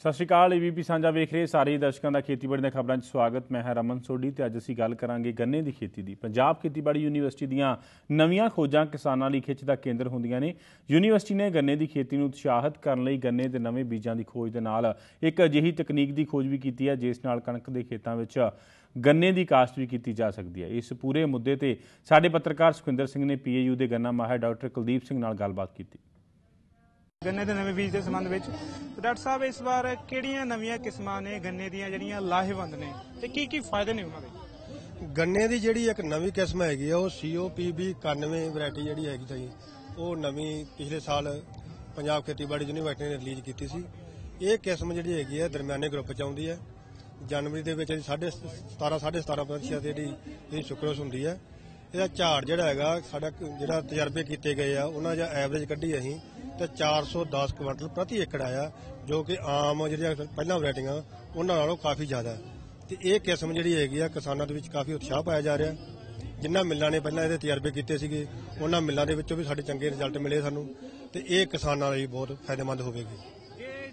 ਸਤਿ ਸ਼੍ਰੀ ਅਕਾਲ ਏਬੀਪੀ ਸਾਂਝਾ ਵੇਖ ਰਹੇ ਸਾਰੇ ਦਰਸ਼ਕਾਂ ਦਾ ਖੇਤੀਬਾੜੀ ਦੀਆਂ ਖਬਰਾਂ 'ਚ ਸਵਾਗਤ। ਮੈਂ ਹਾਂ ਰਮਨ ਸੋਢੀ ਤੇ ਅੱਜ ਅਸੀਂ ਗੱਲ ਕਰਾਂਗੇ ਗੰਨੇ ਦੀ ਖੇਤੀ ਦੀ। ਪੰਜਾਬ ਖੇਤੀਬਾੜੀ ਯੂਨੀਵਰਸਿਟੀ ਦੀਆਂ ਨਵੀਆਂ ਖੋਜਾਂ ਕਿਸਾਨਾਂ ਲਈ ਖਿੱਚ ਦਾ ਕੇਂਦਰ ਹੁੰਦੀਆਂ ਨੇ। ਯੂਨੀਵਰਸਿਟੀ ਨੇ ਗੰਨੇ ਦੀ ਖੇਤੀ ਨੂੰ ਉਤਸ਼ਾਹਿਤ ਕਰਨ ਲਈ ਗੰਨੇ ਦੇ ਨਵੇਂ ਬੀਜਾਂ ਦੀ ਖੋਜ ਦੇ ਨਾਲ ਇੱਕ ਅਜਿਹੀ ਤਕਨੀਕ ਦੀ ਖੋਜ ਵੀ ਕੀਤੀ ਹੈ, ਜਿਸ ਨਾਲ ਕਣਕ ਦੇ ਖੇਤਾਂ ਵਿੱਚ ਗੰਨੇ ਦੀ ਕਾਸ਼ਤ ਵੀ ਕੀਤੀ ਜਾ ਸਕਦੀ ਹੈ। ਇਸ ਪੂਰੇ ਮੁੱਦੇ ਤੇ ਸਾਡੇ ਪੱਤਰਕਾਰ ਸੁਖਿੰਦਰ ਸਿੰਘ ਨੇ ਪੀਏਯੂ ਦੇ ਗੰਨਾ ਮਾਹਿਰ ਡਾਕਟਰ ਕੁਲਦੀਪ ਸਿੰਘ ਨਾਲ ਗੱਲਬਾਤ ਕੀਤੀ। ਗੰਨੇ ਦੇ ਨਵੇਂ ਬੀਜ ਦੇ ਸੰਬੰਧ ਵਿੱਚ। ਡਾਕਟਰ ਸਾਹਿਬ, ਇਸ ਵਾਰ ਕਿਹੜੀਆਂ ਨਵੀਆਂ ਕਿਸਮਾਂ ਨੇ ਗੰਨੇ ਦੀਆਂ ਜਿਹੜੀਆਂ ਲਾਹੇਵੰਦ ਨੇ? ਤੇ ਕੀ ਕੀ ਫਾਇਦੇ ਨੇ ਉਹਨਾਂ ਦੇ? ਗੰਨੇ ਦੀ ਜਿਹੜੀ ਇੱਕ ਨਵੀਂ ਕਿਸਮ ਹੈਗੀ ਆ, ਉਹ COPB 91 ਵੈਰਾਈਟੀ ਜਿਹੜੀ ਹੈਗੀ ਤਾਂ ਉਹ ਨਵੀਂ ਪਿਛਲੇ ਸਾਲ ਪੰਜਾਬ ਖੇਤੀਬਾੜੀ ਯੂਨੀਵਰਸਿਟੀ ਨੇ ਰਿਲੀਜ਼ ਕੀਤੀ ਸੀ। ਇਹ ਕਿਸਮ ਜਿਹੜੀ ਹੈਗੀ ਹੈ ਦਰਮਿਆਨੇ ਗਰੁੱਪ ਚ ਆਉਂਦੀ ਹੈ ਜਨਵਰੀ ਦੇ ਵਿੱਚ ਸਾਢੇ 17 17.5 ਪ੍ਰਤੀਸ਼ਤ ਜਿਹੜੀ ਇਹ ਸੁਕਰੋਸ ਹੁੰਦੀ ਹੈ ਇਹਦਾ ਝਾੜ ਜਿਹੜਾ ਹੈਗਾ, ਸਾਡਾ ਜਿਹੜਾ ਤਜਰਬੇ ਕੀਤੇ ਗਏ ਆ, ਉਹਨਾਂ ਦਾ ਐਵਰੇਜ ਕੱਢੀ ਅਸੀਂ। ਤੇ 410 ਕੁਇੰਟਲ ਪ੍ਰਤੀ ਏਕੜ ਆਇਆ ਜੋ ਕਿ ਆਮ ਜਿਹੜੀਆਂ ਪਹਿਲਾਂ ਵੈਰਾਈਟੀਆਂ ਉਹਨਾਂ ਨਾਲੋਂ ਕਾਫੀ ਜ਼ਿਆਦਾ ਤੇ ਇਹ ਕਿਸਮ ਜਿਹੜੀ ਹੈਗੀ ਆ ਕਿਸਾਨਾਂ ਦੇ ਵਿੱਚ ਕਾਫੀ ਉਤਸ਼ਾਹ ਪਾਇਆ ਜਾ ਰਿਹਾ। ਜਿਨ੍ਹਾਂ ਮਿੱਲਾਂ ਨੇ ਪਹਿਲਾਂ ਇਹਦੇ ਤਜਰਬੇ ਕੀਤੇ ਸੀਗੇ ਉਹਨਾਂ ਮਿੱਲਾਂ ਦੇ ਵਿੱਚੋਂ ਵੀ ਸਾਡੇ ਚੰਗੇ ਰਿਜ਼ਲਟ ਮਿਲੇ ਸਾਨੂੰ ਤੇ ਇਹ ਕਿਸਾਨਾਂ ਲਈ ਬਹੁਤ ਫਾਇਦੇਮੰਦ ਹੋਵੇਗੀ।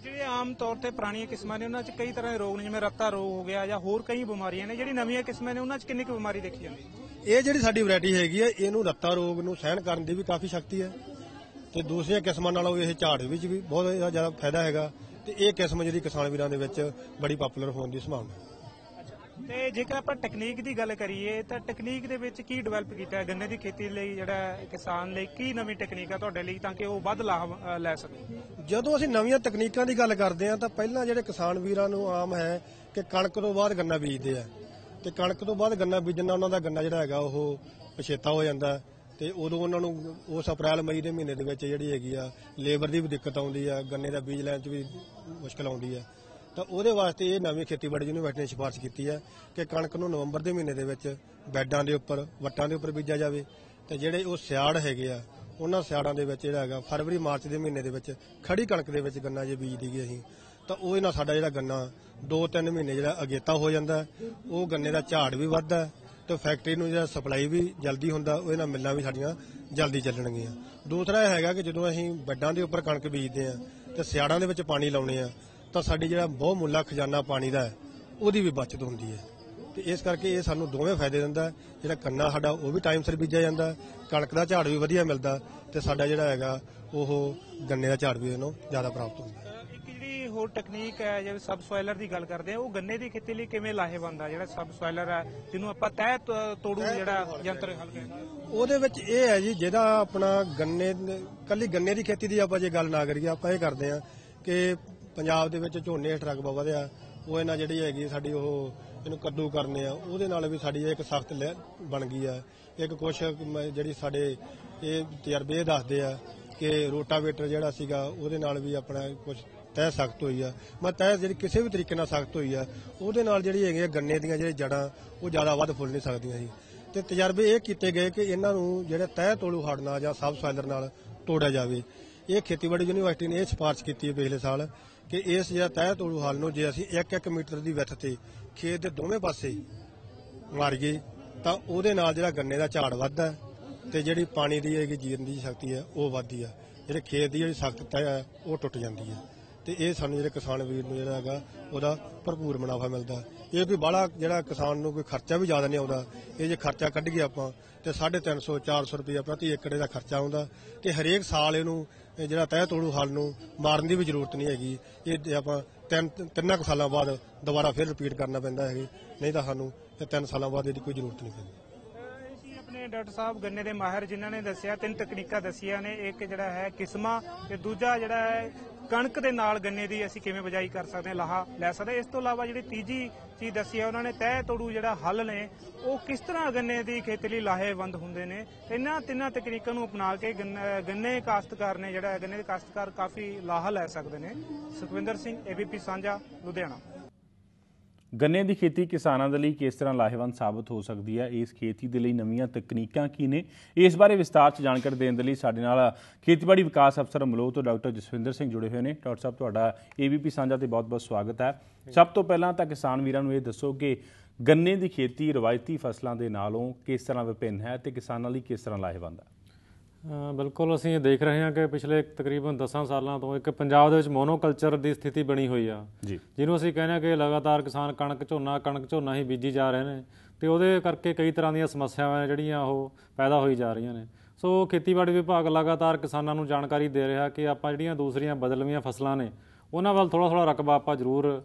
ਜਿਹੜੇ ਆਮ ਤੌਰ ਤੇ ਪੁਰਾਣੀਆਂ ਕਿਸਮਾਂ ਨੇ ਉਹਨਾਂ 'ਚ ਕਈ ਤਰ੍ਹਾਂ ਦੇ ਰੋਗ ਨੇ ਜਿਵੇਂ ਰੱਤਾ ਰੋਗ ਹੋ ਗਿਆ ਜਾਂ ਹੋਰ ਕਈ ਬਿਮਾਰੀਆਂ ਨੇ ਜਿਹੜੀ ਨਵੀਆਂ ਕਿਸਮਾਂ ਨੇ ਉਹਨਾਂ 'ਚ ਕਿੰਨੀ ਕੁ ਬਿਮਾਰੀ ਦੇਖੀ ਜਾਂਦੀ? ਇਹ ਜਿਹੜੀ ਸਾਡੀ ਵੈਰਾਈਟੀ ਹੈਗੀ ਹੈ ਇਹਨੂੰ ਰੱਤਾ ਰੋਗ ਨੂੰ ਸਹਿਣ ਕਰਨ ਦੀ ਵੀ ਕਾਫੀ ਸ਼ਕਤੀ ਹੈ। ਤੇ ਦੂਸਰੀਆਂ ਕਿਸਮਾਂ ਨਾਲੋਂ ਇਹ ਝਾੜ ਵਿੱਚ ਵੀ ਬਹੁਤ ਜ਼ਿਆਦਾ ਫਾਇਦਾ ਹੈਗਾ ਤੇ ਇਹ ਕਿਸਮ ਜਿਹੜੀ ਕਿਸਾਨ ਵੀਰਾਂ ਦੇ ਵਿੱਚ ਬੜੀ ਪਪੂਲਰ ਹੋਣ ਦੀ ਸੰਭਾਵਨਾ ਹੈ। ਤੇ ਜੇਕਰ ਆਪਾਂ ਟੈਕਨੀਕ ਦੀ ਗੱਲ ਕਰੀਏ ਤਾਂ ਟੈਕਨੀਕ ਦੇ ਵਿੱਚ ਕੀ ਡਿਵੈਲਪ ਕੀਤਾ ਹੈ? ਗੰਨੇ ਦੀ ਖੇਤੀ ਲਈ ਜਿਹੜਾ ਕਿਸਾਨ ਲਈ ਕੀ ਨਵੀਂ ਟੈਕਨੀਕ ਹੈ ਤੁਹਾਡੇ ਲਈ ਤਾਂ ਕਿ ਉਹ ਵੱਧ ਲਾਭ ਲੈ ਸਕੇ? ਜਦੋਂ ਅਸੀਂ ਨਵੀਆਂ ਤਕਨੀਕਾਂ ਦੀ ਗੱਲ ਕਰਦੇ ਹਾਂ ਤਾਂ ਪਹਿਲਾਂ ਜਿਹੜੇ ਕਿਸਾਨ ਵੀਰਾਂ ਨੂੰ ਆਮ ਹੈ ਕਿ ਕਣਕ ਤੋਂ ਬਾਅਦ ਗੰਨਾ ਬੀਜਦੇ ਆ। ਤੇ ਕਣਕ ਤੋਂ ਬਾਅਦ ਗੰਨਾ ਬੀਜਣ ਉਹਨਾਂ ਦਾ ਗੰਨਾ ਜਿਹੜਾ ਹੈਗਾ ਉਹ ਪਛੇਤਾ ਹੋ ਜਾਂਦਾ। ਤੇ ਉਦੋਂ ਉਹਨਾਂ ਨੂੰ ਉਸ ਅਪ੍ਰੈਲ, ਮਈ ਦੇ ਮਹੀਨੇ ਦੇ ਵਿੱਚ ਜਿਹੜੀ ਹੈਗੀ ਆ ਲੇਬਰ ਦੀ ਵੀ ਦਿੱਕਤ ਆਉਂਦੀ ਆ, ਗੰਨੇ ਦਾ ਬੀਜ ਲੈਣ 'ਚ ਵੀ ਮੁਸ਼ਕਲ ਆਉਂਦੀ ਆ। ਤਾਂ ਉਹਦੇ ਵਾਸਤੇ ਇਹ ਨਵੀਂ ਖੇਤੀਬਾੜੀ ਯੂਨੀਵਰਸਿਟੀ ਨੇ ਸਿਫਾਰਿਸ਼ ਕੀਤੀ ਹੈ ਕਿ ਕਣਕ ਨੂੰ ਨਵੰਬਰ ਦੇ ਮਹੀਨੇ ਦੇ ਵਿੱਚ ਬੈੱਡਾਂ ਦੇ ਉੱਪਰ, ਵੱਟਾਂ ਦੇ ਉੱਪਰ ਬੀਜਿਆ ਜਾਵੇ। ਤੇ ਜਿਹੜੇ ਉਹ ਸਿਆੜ ਹੈਗੇ ਆ, ਉਹਨਾਂ ਸਿਆੜਾਂ ਦੇ ਵਿੱਚ ਜਿਹੜਾ ਹੈਗਾ, ਫਰਵਰੀ, ਮਾਰਚ ਦੇ ਮਹੀਨੇ ਦੇ ਵਿੱਚ ਖੜੀ ਕਣਕ ਦੇ ਵਿੱਚ ਗੰਨਾ ਜੇ ਬੀਜ ਦੀਏ ਅਸੀਂ, ਤਾਂ ਉਹਦੇ ਨਾਲ ਸਾਡਾ ਜਿਹੜਾ ਗੰਨਾ 2-3 ਮਹੀਨੇ ਜਿਹੜਾ ਅਗੇਤਾ ਹੋ ਜਾਂਦਾ, ਉਹ ਗੰਨੇ ਦਾ ਝਾੜ ਵੀ ਵੱਧਦਾ ਤੇ ਫੈਕਟਰੀ ਨੂੰ ਜਿਹੜਾ ਸਪਲਾਈ ਵੀ ਜਲਦੀ ਹੁੰਦਾ, ਉਹਦੇ ਨਾਲ ਮਿੱਲਾਂ ਵੀ ਸਾਡੀਆਂ ਜਲਦੀ ਚੱਲਣਗੀਆਂ। ਦੂਸਰਾ ਇਹ ਹੈਗਾ ਕਿ ਜਦੋਂ ਅਸੀਂ ਬੈੱਡਾਂ ਦੇ ਉੱਪਰ ਕਣਕ ਬੀਜਦੇ ਆ ਤੇ ਸਿਆੜਾਂ ਦੇ ਵਿੱਚ ਪਾਣੀ ਲਾਉਣੇ ਆ ਤਾਂ ਸਾਡੀ ਜਿਹੜਾ ਬਹੁਤ ਮੁੱਲਾ ਖਜ਼ਾਨਾ ਪਾਣੀ ਦਾ ਹੈ, ਉਹਦੀ ਵੀ ਬਚਤ ਹੁੰਦੀ ਹੈ। ਤੇ ਇਸ ਕਰਕੇ ਇਹ ਸਾਨੂੰ ਦੋਵੇਂ ਫਾਇਦੇ ਦਿੰਦਾ ਜਿਹੜਾ ਕੰਨਾ ਸਾਡਾ ਉਹ ਵੀ ਟਾਈਮ ਸਿਰ ਬੀਜਿਆ ਜਾਂਦਾ, ਕਣਕ ਦਾ ਝਾੜ ਵੀ ਵਧੀਆ ਮਿਲਦਾ ਤੇ ਸਾਡਾ ਜਿਹੜਾ ਹੈਗਾ ਉਹ ਗੰਨੇ ਦਾ ਝਾੜ ਵੀ ਇਹਨੂੰ ਜ਼ਿਆਦਾ ਪ੍ਰਾਪਤ ਹੁੰਦਾ ਹੋਰ ਟੈਕਨੀਕ ਹੈ ਜਿਵੇਂ ਸਬ ਸੋਇਲਰ ਦੀ ਗੱਲ ਕਰਦੇ ਆ ਉਹ ਗੰਨੇ ਦੀ ਖੇਤੀ ਲਈ ਕਿਵੇਂ ਲਾਹੇਵੰਦ ਆ? ਜਿਹੜਾ ਸਬ ਸੋਇਲਰ ਹੈ ਜਿਹਨੂੰ ਆਪਾਂ ਤਹਿ ਤ- ਤੋੜੂ ਜਿਹੜਾ ਯੰਤਰ ਹਲ। ਉਹਦੇ ਵਿੱਚ ਇਹ ਹੈ ਜੀ ਜਿਹਦਾ ਆਪਣਾ ਗੰਨੇ ਕੱਲੀ ਗੰਨੇ ਦੀ ਖੇਤੀ ਦੀ ਆਪਾਂ ਜੇ ਗੱਲ ਨਾ ਕਰੀਏ ਆਪਾਂ ਇਹ ਕਰਦੇ ਆ ਕਿ ਪੰਜਾਬ ਦੇ ਵਿੱਚ ਝੋਨੇ ਹੇਠ ਰਕਬਾ ਵਧਿਆ ਉਹ ਇਹਨਾਂ ਜਿਹੜੀ ਹੈਗੀ ਸਾਡੀ ਉਹ ਇਹਨੂੰ ਕੱਦੂ ਕਰਨੇ ਆ ਉਹਦੇ ਨਾਲ ਵੀ ਸਾਡੀ ਇੱਕ ਸਖਤ ਬਣ ਗਈ ਆ। ਇੱਕ ਕੁਛ ਜਿਹੜੀ ਸਾਡੇ ਇਹ ਤਜਰਬੇ ਦੱਸਦੇ ਆ ਕਿ ਰੋਟਾਵੇਟਰ ਜਿਹੜਾ ਸੀਗਾ ਉਹਦੇ ਨਾਲ ਵੀ ਆਪਣਾ ਕੁਝ ਤਹਿ ਸਖਤ ਹੋਈ ਆ। ਮੈਂ ਤਹਿ ਜਿਹੜੀ ਕਿਸੇ ਵੀ ਤਰੀਕੇ ਨਾਲ ਸਖਤ ਹੋਈ ਆ, ਉਹਦੇ ਨਾਲ ਜਿਹੜੀ ਹੈਗੀ ਆ ਗੰਨੇ ਦੀਆਂ ਜਿਹੜੀ ਜੜਾਂ, ਉਹ ਜ਼ਿਆਦਾ ਵੱਧ ਫੁੱਲ ਨਹੀਂ ਸਕਦੀਆਂ ਸੀ ਤੇ ਤਜਰਬੇ ਇਹ ਕੀਤੇ ਗਏ ਕਿ ਇਹਨਾਂ ਨੂੰ ਜਿਹੜੇ ਤਹਿ ਤੋੜੂ ਹੜ ਨਾਲ ਜਾਂ ਸਬ ਸੋਇਲਰ ਨਾਲ ਤੋੜਿਆ ਜਾਵੇ। ਇਹ ਖੇਤੀਬਾੜੀ ਯੂਨੀਵਰਸਿਟੀ ਨੇ ਇਹ ਸਿਫਾਰਿਸ਼ ਕੀਤੀ ਹੈ ਪਿਛਲੇ ਸਾਲ ਕਿ ਇਸ ਜਿਹੜਾ ਤਹਿ ਤੋੜੂ ਹਲ ਨੂੰ ਜੇ ਅਸੀਂ 1-1 ਮੀਟਰ ਦੀ ਵਿੱਥ ਤੇ ਖੇਤ ਦੇ ਦੋਵੇਂ ਪਾਸੇ ਮਾਰੀਏ, ਤਾਂ ਉਹਦੇ ਨਾਲ ਜਿਹੜਾ ਗੰਨੇ ਦਾ ਝਾੜ ਵੱਧਦਾ ਤੇ ਜਿਹੜੀ ਪਾਣੀ ਦੀ ਹੈਗੀ ਜੀਰਨ ਦੀ ਸ਼ਕਤੀ ਹੈ, ਉਹ ਵੱਧਦੀ ਆ ਜਿਹੜੇ ਖੇਤ ਦੀ ਜਿਹੜੀ ਸਖਤ ਤਹਿ ਹੈ, ਉਹ ਟੁੱਟ ਜਾਂਦੀ ਹੈ। ਤੇ ਇਹ ਸਾਨੂੰ ਜਿਹੜੇ ਕਿਸਾਨ ਵੀਰ ਨੂੰ ਜਿਹੜਾ ਹੈਗਾ ਉਹਦਾ ਭਰਪੂਰ ਮੁਨਾਫਾ ਮਿਲਦਾ ਇਹ ਕੋਈ ਬਾਹਲਾ ਜਿਹੜਾ ਕਿਸਾਨ ਨੂੰ ਕੋਈ ਖਰਚਾ ਵੀ ਜ਼ਿਆਦਾ ਨਹੀਂ ਆਉਂਦਾ। ਇਹ ਜੇ ਖਰਚਾ ਕੱਢ ਗਏ ਆਪਾਂ ਤੇ 350 400 ਰੁਪਏ ਪ੍ਰਤੀ ਏਕੜ ਦਾ ਖਰਚਾ ਆਉਂਦਾ। ਤੇ ਹਰੇਕ ਸਾਲ ਇਹਨੂੰ ਜਿਹੜਾ ਤਹਿ ਤੋੜੂ ਹਲ ਨੂੰ ਮਾਰਨ ਦੀ ਵੀ ਜ਼ਰੂਰਤ ਨਹੀਂ ਹੈਗੀ। ਇਹ ਆਪਾਂ ਤਿੰਨ ਤਿੰਨਾਂ ਕੁ ਸਾਲਾਂ ਬਾਅਦ ਦੁਬਾਰਾ ਫਿਰ ਰਿਪੀਟ ਕਰਨਾ ਪੈਂਦਾ ਹੈ ਨਹੀਂ ਤਾਂ ਸਾਨੂੰ ਇਹ ਤਿੰਨ ਸਾਲਾਂ ਬਾਅਦ ਇਹਦੀ ਕੋਈ ਜ਼ਰੂਰਤ ਨਹੀਂ ਪੈਂਦੀ। ਅ, ਆਪਣੇ ਡਾਕਟਰ ਸਾਹਿਬ ਗੰਨੇ ਦੇ ਮਾਹਿਰ ਜਿਨ੍ਹਾਂ ਨੇ ਦੱਸਿਆ ਤਿੰਨ ਤਕਨੀਕਾਂ ਦੱਸੀਆਂ ਨੇ। ਇੱਕ ਜਿਹੜਾ ਹੈ ਕਿਸਮਾਂ ਤੇ ਦੂਜਾ ਜਿਹੜਾ ਹੈ ਕਣਕ ਦੇ ਨਾਲ ਗੰਨੇ ਦੀ ਅਸੀਂ ਕਿਵੇਂ ਬਜਾਈ ਕਰ ਸਕਦੇ ਹਾਂ, ਲਾਹਾ ਲੈ ਸਕਦੇ ਇਸ ਤੋਂ ਇਲਾਵਾ ਜਿਹੜੀ ਤੀਜੀ ਚੀਜ਼ ਦੱਸੀ ਹੈ, ਉਹਨਾਂ ਨੇ ਤਹਿ ਤੋੜੂ ਜਿਹੜਾ ਹੱਲ ਨੇ, ਉਹ ਕਿਸ ਤਰ੍ਹਾਂ ਗੰਨੇ ਦੀ ਖੇਤੀ ਲਈ ਲਾਹੇਵੰਦ ਹੁੰਦੇ ਨੇ, ਇਹਨਾਂ ਤਿੰਨਾਂ ਤਕਨੀਕਾਂ ਨੂੰ ਅਪਣਾ ਕੇ ਗੰਨ- ਗੰਨੇ ਕਾਸ਼ਤਕਾਰ ਨੇ ਜਿਹੜਾ ਗੰਨੇ ਦੇ ਕਾਸ਼ਤਕਾਰ ਕਾਫੀ ਲਾਹਾ ਲੈ ਸਕਦੇ ਨੇ। ਸੁਖਵਿੰਦਰ ਸਿੰਘ ਏਬੀਪੀ ਸਾਂਝਾ, ਲੁਧਿਆਣਾ। ਗੰਨੇ ਦੀ ਖੇਤੀ ਕਿਸਾਨਾਂ ਦੇ ਲਈ ਕਿਸ ਤਰ੍ਹਾਂ ਲਾਹੇਵੰਦ ਸਾਬਤ ਹੋ ਸਕਦੀ ਹੈ? ਇਸ ਖੇਤੀ ਦੇ ਲਈ ਨਵੀਆਂ ਤਕਨੀਕਾਂ ਕੀ ਨੇ? ਇਸ ਬਾਰੇ ਵਿਸਤਾਰ 'ਚ ਜਾਣਕਾਰੀ ਦੇਣ ਦੇ ਲਈ ਸਾਡੇ ਨਾਲ ਖੇਤੀਬਾੜੀ ਵਿਕਾਸ ਅਫਸਰ ਮਲੋਹ ਤੋਂ ਡਾਕਟਰ ਜਸਵਿੰਦਰ ਸਿੰਘ ਜੁੜੇ ਹੋਏ ਨੇ। ਡਾਕਟਰ ਸਾਹਿਬ, ਤੁਹਾਡਾ ਏਬੀਪੀ ਸਾਂਝਾ ਤੇ ਬਹੁਤ-ਬਹੁਤ ਸਵਾਗਤ ਹੈ। ਸਭ ਤੋਂ ਪਹਿਲਾਂ ਤਾਂ ਕਿਸਾਨ ਵੀਰਾਂ ਨੂੰ ਇਹ ਦੱਸੋ ਕਿ ਗੰਨੇ ਦੀ ਖੇਤੀ ਰਵਾਇਤੀ ਫਸਲਾਂ ਦੇ ਨਾਲੋਂ ਕਿਸ ਤਰ੍ਹਾਂ ਵਿਭਿੰਨ ਹੈ ਤੇ ਕਿਸਾਨਾਂ ਲਈ ਕਿਸ ਤਰ੍ਹਾਂ ਲਾਹੇਵੰਦ ਹੈ? ਬਿਲਕੁਲ ਅਸੀਂ ਇਹ ਦੇਖ ਰਹੇ ਹਾਂ ਕਿ ਪਿਛਲੇ ਤਕਰੀਬਨ 10 ਸਾਲਾਂ ਤੋਂ ਇੱਕ ਪੰਜਾਬ ਦੇ ਵਿੱਚ ਮੋਨੋਕਲਚਰ ਦੀ ਸਥਿਤੀ ਬਣੀ ਹੋਈ ਆ। ਜਿਹਨੂੰ ਅਸੀਂ ਕਹਿੰਦੇ ਹਾਂ ਕਿ ਲਗਾਤਾਰ ਕਿਸਾਨ ਕਣਕ ਝੋਨਾ ਕਣਕ ਝੋਨਾ ਹੀ ਬੀਜੀ ਜਾ ਰਹੇ ਨੇ ਤੇ ਉਹਦੇ ਕਰਕੇ ਕਈ ਤਰ੍ਹਾਂ ਦੀਆਂ ਸਮੱਸਿਆਵਾਂ ਜਿਹੜੀਆਂ ਉਹ ਪੈਦਾ ਹੋਈ ਜਾ ਰਹੀਆਂ ਨੇ। ਸੋ ਖੇਤੀਬਾੜੀ ਵਿਭਾਗ ਲਗਾਤਾਰ ਕਿਸਾਨਾਂ ਨੂੰ ਜਾਣਕਾਰੀ ਦੇ ਰਿਹਾ ਕਿ ਆਪਾਂ ਜਿਹੜੀਆਂ ਦੂਸਰੀਆਂ ਬਦਲਵੀਆਂ ਫਸਲਾਂ ਨੇ ਉਹਨਾਂ ਵੱਲ ਥੋੜਾ ਥੋੜਾ ਰਕਬਾ ਆਪਾਂ ਜ਼ਰੂਰ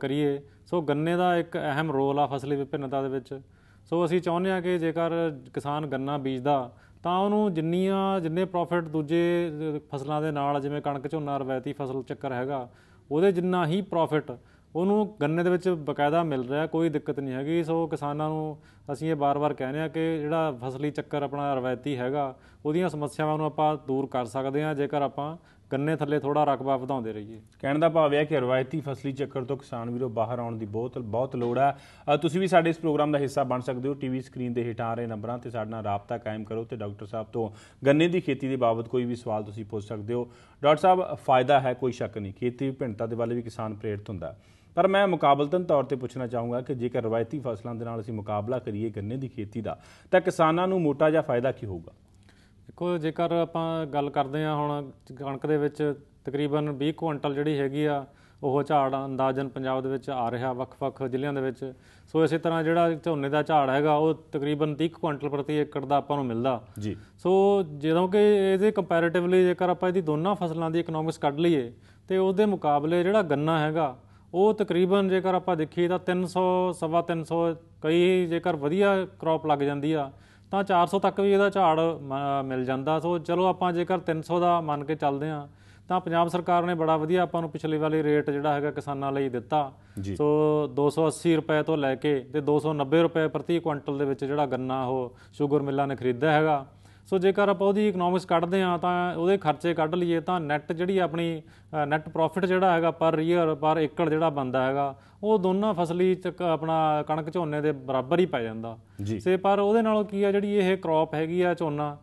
ਕਰੀਏ। ਸੋ ਗੰਨੇ ਦਾ ਇੱਕ ਅਹਿਮ ਰੋਲ ਆ ਫਸਲੀ ਵਿਭਿੰਨਤਾ ਦੇ ਵਿੱਚ। ਸੋ ਅਸੀਂ ਚਾਹੁੰਦੇ ਹਾਂ ਕਿ ਜੇਕਰ ਕਿਸਾਨ ਗੰਨਾ ਬੀਜਦਾ ਤਾਂ ਉਹਨੂੰ ਜਿੰਨੀਆਂ, ਜਿੰਨੇ ਪ੍ਰੋਫਿਟ ਦੂਜੇ ਫਸਲਾਂ ਦੇ ਨਾਲ, ਜਿਵੇਂ ਕਣਕ, ਝੋਨਾ, ਰਵਾਇਤੀ ਫਸਲ ਚੱਕਰ ਹੈਗਾ, ਉਹਦੇ ਜਿੰਨਾ ਹੀ ਪ੍ਰੋਫਿਟ ਉਹਨੂੰ ਗੰਨੇ ਦੇ ਵਿੱਚ ਬਕਾਇਦਾ ਮਿਲ ਰਿਹਾ, ਕੋਈ ਦਿੱਕਤ ਨਹੀਂ ਹੈਗੀ। ਸੋ ਕਿਸਾਨਾਂ ਨੂੰ ਅਸੀਂ ਇਹ ਬਾਰ-ਬਾਰ ਕਹਿੰਦੇ ਆ ਕਿ ਜਿਹੜਾ ਫਸਲੀ ਚੱਕਰ ਆਪਣਾ ਰਵਾਇਤੀ ਹੈਗਾ, ਉਹਦੀਆਂ ਸਮੱਸਿਆਵਾਂ ਨੂੰ ਆਪਾਂ ਦੂਰ ਕਰ ਸਕਦੇ ਹਾਂ। ਜੇਕਰ ਆਪਾਂ ਗੰਨੇ ਥੱਲੇ ਥੋੜਾ ਰਕਬਾ ਵਧਾਉਂਦੇ ਰਹੀਏ। ਕਹਿਣ ਦਾ ਭਾਵ ਇਹ ਹੈ ਕਿ ਰਵਾਇਤੀ ਫਸਲੀ ਚੱਕਰ ਤੋਂ ਕਿਸਾਨ ਵੀਰੋ ਬਾਹਰ ਆਉਣ ਦੀ ਬਹੁਤ ਬਹੁਤ ਲੋੜ ਹੈ। ਤੁਸੀਂ ਵੀ ਸਾਡੇ ਇਸ ਪ੍ਰੋਗਰਾਮ ਦਾ ਹਿੱਸਾ ਬਣ ਸਕਦੇ ਹੋ। ਟੀਵੀ ਸਕਰੀਨ ਦੇ ਹੇਠਾਂ ਆ ਰਹੇ ਨੰਬਰਾਂ ਤੇ ਸਾਡੇ ਨਾਲ ਰਾਬਤਾ ਕਾਇਮ ਕਰੋ ਤੇ ਡਾਕਟਰ ਸਾਹਿਬ ਤੋਂ ਗੰਨੇ ਦੀ ਖੇਤੀ ਦੇ ਬਾਬਤ ਕੋਈ ਵੀ ਸਵਾਲ ਤੁਸੀਂ ਪੁੱਛ ਸਕਦੇ ਹੋ। ਡਾਕਟਰ ਸਾਹਿਬ, ਫਾਇਦਾ ਹੈ, ਕੋਈ ਸ਼ੱਕ ਨਹੀਂ। ਖੇਤੀ ਵਿਭਿੰਨਤਾ ਦੇ ਵੱਲ ਵੀ ਕਿਸਾਨ ਪ੍ਰੇਰਿਤ ਹੁੰਦਾ। ਪਰ ਮੈਂ ਮੁਕਾਬਲਤਨ ਤੌਰ ਤੇ ਪੁੱਛਣਾ ਚਾਹੂੰਗਾ ਕਿ ਜੇਕਰ ਰਵਾਇਤੀ ਫਸਲਾਂ ਦੇ ਨਾਲ ਅਸੀਂ ਮੁਕਾਬਲਾ ਕਰੀਏ ਗੰਨੇ ਦੀ ਖੇਤੀ ਦਾ, ਤਾਂ ਕਿਸਾਨਾਂ ਨੂੰ ਮੋਟਾ ਜਿਹਾ ਫਾਇਦਾ ਕੀ ਹੋਊਗਾ? ਦੇਖੋ ਜੇਕਰ ਆਪਾਂ ਗੱਲ ਕਰਦੇ ਹਾਂ ਹੁਣ ਕਣਕ ਦੇ ਵਿੱਚ ਤਕਰੀਬਨ 20 ਕੁਇੰਟਲ ਜਿਹੜੀ ਹੈਗੀ ਆ ਉਹ ਝਾੜ ਅੰਦਾਜ਼ਨ ਪੰਜਾਬ ਦੇ ਵਿੱਚ ਆ ਰਿਹਾ ਵੱਖ-ਵੱਖ ਜ਼ਿਲ੍ਹਿਆਂ ਦੇ ਵਿੱਚ। ਸੋ ਇਸੇ ਤਰ੍ਹਾਂ ਜਿਹੜਾ ਝੋਨੇ ਦਾ ਝਾੜ ਹੈਗਾ ਉਹ ਤਕਰੀਬਨ 30 ਕੁਇੰਟਲ ਪ੍ਰਤੀ ਏਕੜ ਦਾ ਆਪਾਂ ਨੂੰ ਮਿਲਦਾ। ਜੀ। ਸੋ ਜਦੋਂ ਕਿ ਇਹਦੇ ਕੰਪੈਰੀਟਿਵਲੀ ਜੇਕਰ ਆਪਾਂ ਇਹਦੀ ਦੋਨਾਂ ਫਸਲਾਂ ਦੀ ਇਕਨੋਮਿਕਸ ਕੱਢ ਲਈਏ ਤੇ ਉਹਦੇ ਮੁਕਾਬਲੇ ਜਿਹੜਾ ਗੰਨਾ ਹੈਗਾ ਉਹ ਤਕਰੀਬਨ ਜੇਕਰ ਆਪਾਂ ਦੇਖੀਏ ਤਾਂ 300 ਸਵਾ 300 ਕਈ ਜੇਕਰ ਵਧੀਆ ਕ੍ਰੌਪ ਲੱਗ ਜਾਂਦੀ ਆ ਤਾਂ 400 ਤੱਕ ਵੀ ਇਹਦਾ ਝਾੜ ਮਿਲ ਜਾਂਦਾ। ਸੋ ਚਲੋ ਆਪਾਂ ਜੇਕਰ 300 ਦਾ ਮੰਨ ਕੇ ਚੱਲਦੇ ਆ ਤਾਂ ਪੰਜਾਬ ਸਰਕਾਰ ਨੇ ਬੜਾ ਵਧੀਆ ਆਪਾਂ ਨੂੰ ਪਿਛਲੇ ਵਾਲੀ ਰੇਟ ਜਿਹੜਾ ਹੈਗਾ ਕਿਸਾਨਾਂ ਲਈ ਦਿੱਤਾ। ਸੋ 280 ਰੁਪਏ ਤੋਂ ਲੈ ਕੇ ਤੇ 290 ਰੁਪਏ ਪ੍ਰਤੀ ਕੁਇੰਟਲ ਦੇ ਵਿੱਚ ਜਿਹੜਾ ਗੰਨਾ ਉਹ ਸ਼ੂਗਰ ਮਿੱਲਾਂ ਨੇ ਖਰੀਦਿਆ ਹੈਗਾ। ਸੋ ਜੇਕਰ ਆਪਾਂ ਉਹਦੀ ਇਕਨੋਮਿਕਸ ਕੱਢਦੇ ਆ ਤਾਂ ਉਹਦੇ ਖਰਚੇ ਕੱਢ ਲਈਏ ਤਾਂ ਨੈਟ ਜਿਹੜੀ ਆਪਣੀ ਨੈਟ ਪ੍ਰੋਫਿਟ ਜਿਹੜਾ ਹੈਗਾ ਪਰ ਈਅਰ ਪਰ ਏਕੜ ਜਿਹੜਾ ਬੰਦਾ ਹੈਗਾ ਉਹ ਦੋਨਾਂ ਫਸਲੀ ਚ ਆਪਣਾ ਕਣਕ ਝੋਨੇ ਦੇ ਬਰਾਬਰ ਹੀ ਪੈ ਜਾਂਦਾ। ਸੇ ਪਰ ਉਹਦੇ ਨਾਲੋਂ ਕੀ ਆ ਜਿਹੜੀ ਇਹ ਕ੍ਰੌਪ ਹੈਗੀ ਆ ਝੋਨਾ